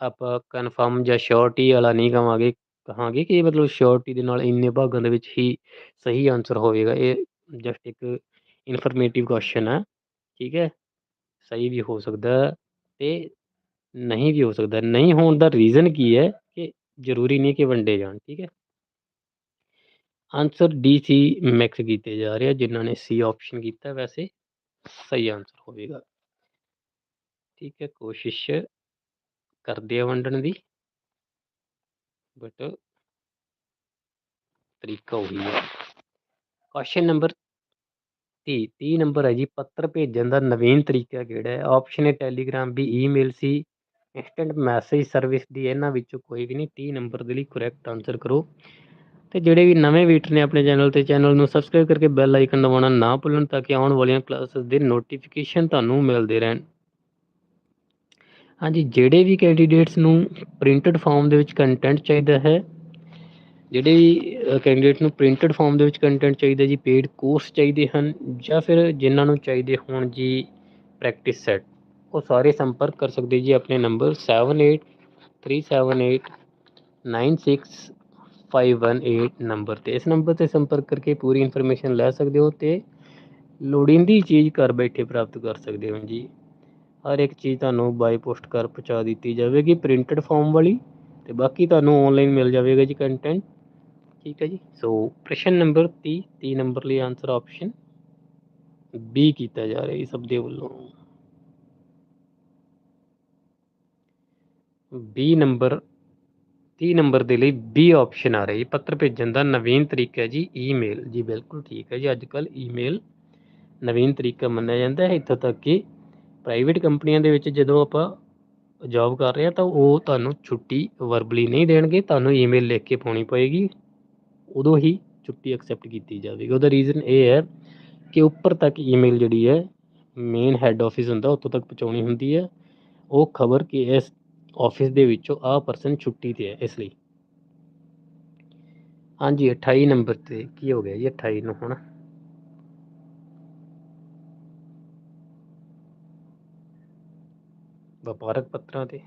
ਆਪਾਂ ਕਨਫਰਮ ਜਾਂ ਸ਼ੋਰਟੀ ਵਾਲਾ ਨਹੀਂ ਕਹਾਂਗੇ ਕਹਾਂਗੇ ਕਿ ਇਹ ਮਤਲਬ ਸ਼ੋਰਟੀ ਦੇ ਨਾਲ ਇੰਨੇ ਭਾਗਾਂ ਦੇ ਵਿੱਚ ਹੀ ਸਹੀ ਆਨਸਰ ਹੋਵੇਗਾ। ਇਹ ਜਸਟ ਇੱਕ ਇਨਫੋਰਮੇਟਿਵ ਕੁਐਸਚਨ ਹੈ ਠੀਕ ਹੈ? ਸਹੀ ਵੀ ਹੋ ਸਕਦਾ ਤੇ ਨਹੀਂ ਵੀ ਹੋ ਸਕਦਾ। ਨਹੀਂ ਹੋਣ ਦਾ ਰੀਜ਼ਨ ਕੀ ਹੈ ਕਿ ਜ਼ਰੂਰੀ ਨਹੀਂ ਕਿ ਵੰਡੇ ਜਾਣ, ਠੀਕ ਹੈ? ਆਨਸਰ ਡੀ ਸੀ ਮਿਕਸ ਕੀਤੇ ਜਾ ਰਹੇ ਆ, ਜਿਨ੍ਹਾਂ ਨੇ ਸੀ ਆਪਸ਼ਨ ਕੀਤਾ, ਵੈਸੇ ਸਹੀ ਆਨਸਰ ਹੋਵੇਗਾ। ਠੀਕ ਹੈ, ਕੋਸ਼ਿਸ਼ ਕਰਦੇ ਆ ਵੰਡਣ ਦੀ। ਬਟ ਤਰੀਕਾ ਉਹੀ ਹੈ। ਕੁਐਸਚਨ ਨੰਬਰ 30 30 ਨੰਬਰ ਹੈ ਜੀ, ਪੱਤਰ ਭੇਜਣ ਦਾ ਨਵੀਨ ਤਰੀਕਾ ਕਿਹੜਾ ਹੈ? ਆਪਸ਼ਨ ਹੈ Telegram B email C instant message service ਦੀ ਇਹਨਾਂ ਵਿੱਚੋਂ ਕੋਈ ਵੀ ਨਹੀਂ 30 ਨੰਬਰ ਦੇ ਲਈ ਕਰੈਕਟ ਆਨਸਰ ਕਰੋ। ਤੇ ਜਿਹੜੇ ਵੀ ਨਵੇਂ ਵੀਟਰ ਨੇ ਆਪਣੇ ਚੈਨਲ ਤੇ ਚੈਨਲ ਨੂੰ ਸਬਸਕ੍ਰਾਈਬ ਕਰਕੇ ਬੈਲ ਆਈਕਨ ਦਬਾਉਣਾ ਨਾ ਭੁੱਲਣ ਤਾਂ ਕਿ ਆਉਣ ਵਾਲੀਆਂ ਕਲਾਸਿਸ ਦੇ ਨੋਟੀਫਿਕੇਸ਼ਨ ਤੁਹਾਨੂੰ ਮਿਲਦੇ ਰਹਿਣ। ਹਾਂਜੀ, ਜਿਹੜੇ ਵੀ ਕੈਂਡੀਡੇਟਸ ਨੂੰ ਪ੍ਰਿੰਟਡ ਫਾਰਮ ਦੇ ਵਿੱਚ ਕੰਟੈਂਟ ਚਾਹੀਦਾ ਹੈ, ਜਿਹੜੇ ਵੀ ਕੈਂਡੀਡੇਟ ਨੂੰ ਪ੍ਰਿੰਟਡ ਫਾਰਮ ਦੇ ਵਿੱਚ ਕੰਟੈਂਟ ਚਾਹੀਦਾ ਜੀ ਪੇਡ ਕੋਰਸ ਚਾਹੀਦੇ ਹਨ ਜਾਂ ਫਿਰ ਜਿਨ੍ਹਾਂ ਨੂੰ ਚਾਹੀਦੇ ਹੋਣ ਜੀ ਪ੍ਰੈਕਟਿਸ ਸੈੱਟ ਉਹ ਸਾਰੇ ਸੰਪਰਕ ਕਰ ਸਕਦੇ ਜੀ ਆਪਣੇ ਨੰਬਰ 78 37896518 ਨੰਬਰ ਤੇ ਇਸ ਨੰਬਰ ਤੇ ਸੰਪਰਕ ਕਰਕੇ ਪੂਰੀ ਇਨਫੋਰਮੇਸ਼ਨ ਲੈ ਸਕਦੇ ਹੋ ਤੇ ਲੋੜੀਂਦੀ ਚੀਜ਼ ਘਰ ਬੈਠੇ ਪ੍ਰਾਪਤ ਕਰ ਸਕਦੇ ਹੋ ਜੀ। ਹਰ ਇੱਕ ਚੀਜ਼ ਤੁਹਾਨੂੰ ਬਾਈ ਪੋਸਟ ਕਰ ਪਹੁੰਚਾ ਦਿੱਤੀ ਜਾਵੇਗੀ, ਪ੍ਰਿੰਟਡ ਫਾਰਮ ਵਾਲੀ ਤੇ ਬਾਕੀ ਤੁਹਾਨੂੰ ਆਨਲਾਈਨ ਮਿਲ ਜਾਵੇਗਾ ਜੀ ਕੰਟੈਂਟ ਠੀਕ ਹੈ ਜੀ? ਸੋ ਪ੍ਰਸ਼ਨ ਨੰਬਰ 30 30 ਨੰਬਰ ਲਈ ਆਨਸਰ ਆਪਸ਼ਨ ਬੀ ਕੀਤਾ ਜਾ ਰਿਹਾ ਜੀ ਸਭ ਦੇ ਵੱਲੋਂ। ਬੀ ਨੰਬਰ 30 ਨੰਬਰ ਦੇ ਲਈ ਬੀ ਆਪਸ਼ਨ ਆ ਰਿਹਾ ਜੀ, ਪੱਤਰ ਭੇਜਣ ਦਾ ਨਵੀਨ ਤਰੀਕਾ ਜੀ ਈਮੇਲ ਜੀ ਬਿਲਕੁਲ ਠੀਕ ਹੈ ਜੀ, ਅੱਜ ਕੱਲ ਈਮੇਲ ਨਵੀਨ ਤਰੀਕਾ ਮੰਨਿਆ ਜਾਂਦਾ ਹੈ, ਇੱਥੋਂ ਤੱਕ ਕਿ ਪ੍ਰਾਈਵੇਟ ਕੰਪਨੀਆਂ ਦੇ ਵਿੱਚ ਜਦੋਂ ਆਪਾਂ ਜੌਬ ਕਰ ਰਹੇ ਹਾਂ ਤਾਂ ਉਹ ਤੁਹਾਨੂੰ ਛੁੱਟੀ ਵਰਬਲੀ ਨਹੀਂ ਦੇਣਗੇ, ਤੁਹਾਨੂੰ ਈਮੇਲ ਲਿਖ ਕੇ ਪਾਉਣੀ ਪਏਗੀ। ਉਦੋਂ ਹੀ ਛੁੱਟੀ ਐਕਸੈਪਟ ਕੀਤੀ ਜਾਵੇਗੀ। ਉਹਦਾ ਰੀਜ਼ਨ ਇਹ ਹੈ ਕਿ ਉੱਪਰ ਤੱਕ ਈਮੇਲ ਜਿਹੜੀ ਹੈ ਮੇਨ ਹੈੱਡ ਆਫਿਸ ਹੁੰਦਾ, ਉੱਥੋਂ ਤੱਕ ਪਹੁੰਚਾਉਣੀ ਹੁੰਦੀ ਹੈ। ਉਹ ਖਬਰ ਕਿ ਇਸ ਆਫਿਸ ਦੇ ਵਿੱਚੋਂ ਆਹ ਪਰਸਨ ਛੁੱਟੀ ਤੇ ਹੈ, ਇਸ ਲਈ। ਹਾਂਜੀ 28 ਨੰਬਰ ਤੇ ਕੀ ਹੋ ਗਿਆ ਜੀ 28 ਨੂੰ ਹੁਣ? ਵਪਾਰਕ ਪੱਤਰਾਂ ਤੇ।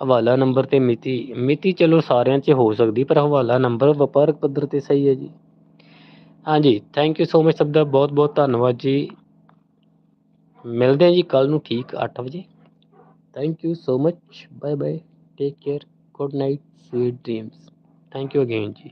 ਹਵਾਲਾ ਨੰਬਰ ਤੇ ਮਿਤੀ ਮਿਤੀ ਚਲੋ ਸਾਰਿਆਂ 'ਚ ਹੋ ਸਕਦੀ, ਪਰ ਹਵਾਲਾ ਨੰਬਰ ਵਪਾਰਕ ਪੱਧਰ ਤੇ ਸਹੀ ਹੈ ਜੀ। ਹਾਂਜੀ ਥੈਂਕ ਯੂ ਸੋ ਮਚ ਸਭ ਦਾ ਬਹੁਤ ਬਹੁਤ ਧੰਨਵਾਦ ਜੀ। ਮਿਲਦੇ ਹਾਂ ਜੀ ਕੱਲ ਨੂੰ ਠੀਕ 8 ਵਜੇ। Thank you so much bye bye take care good night sweet dreams thank you again ਜੀ।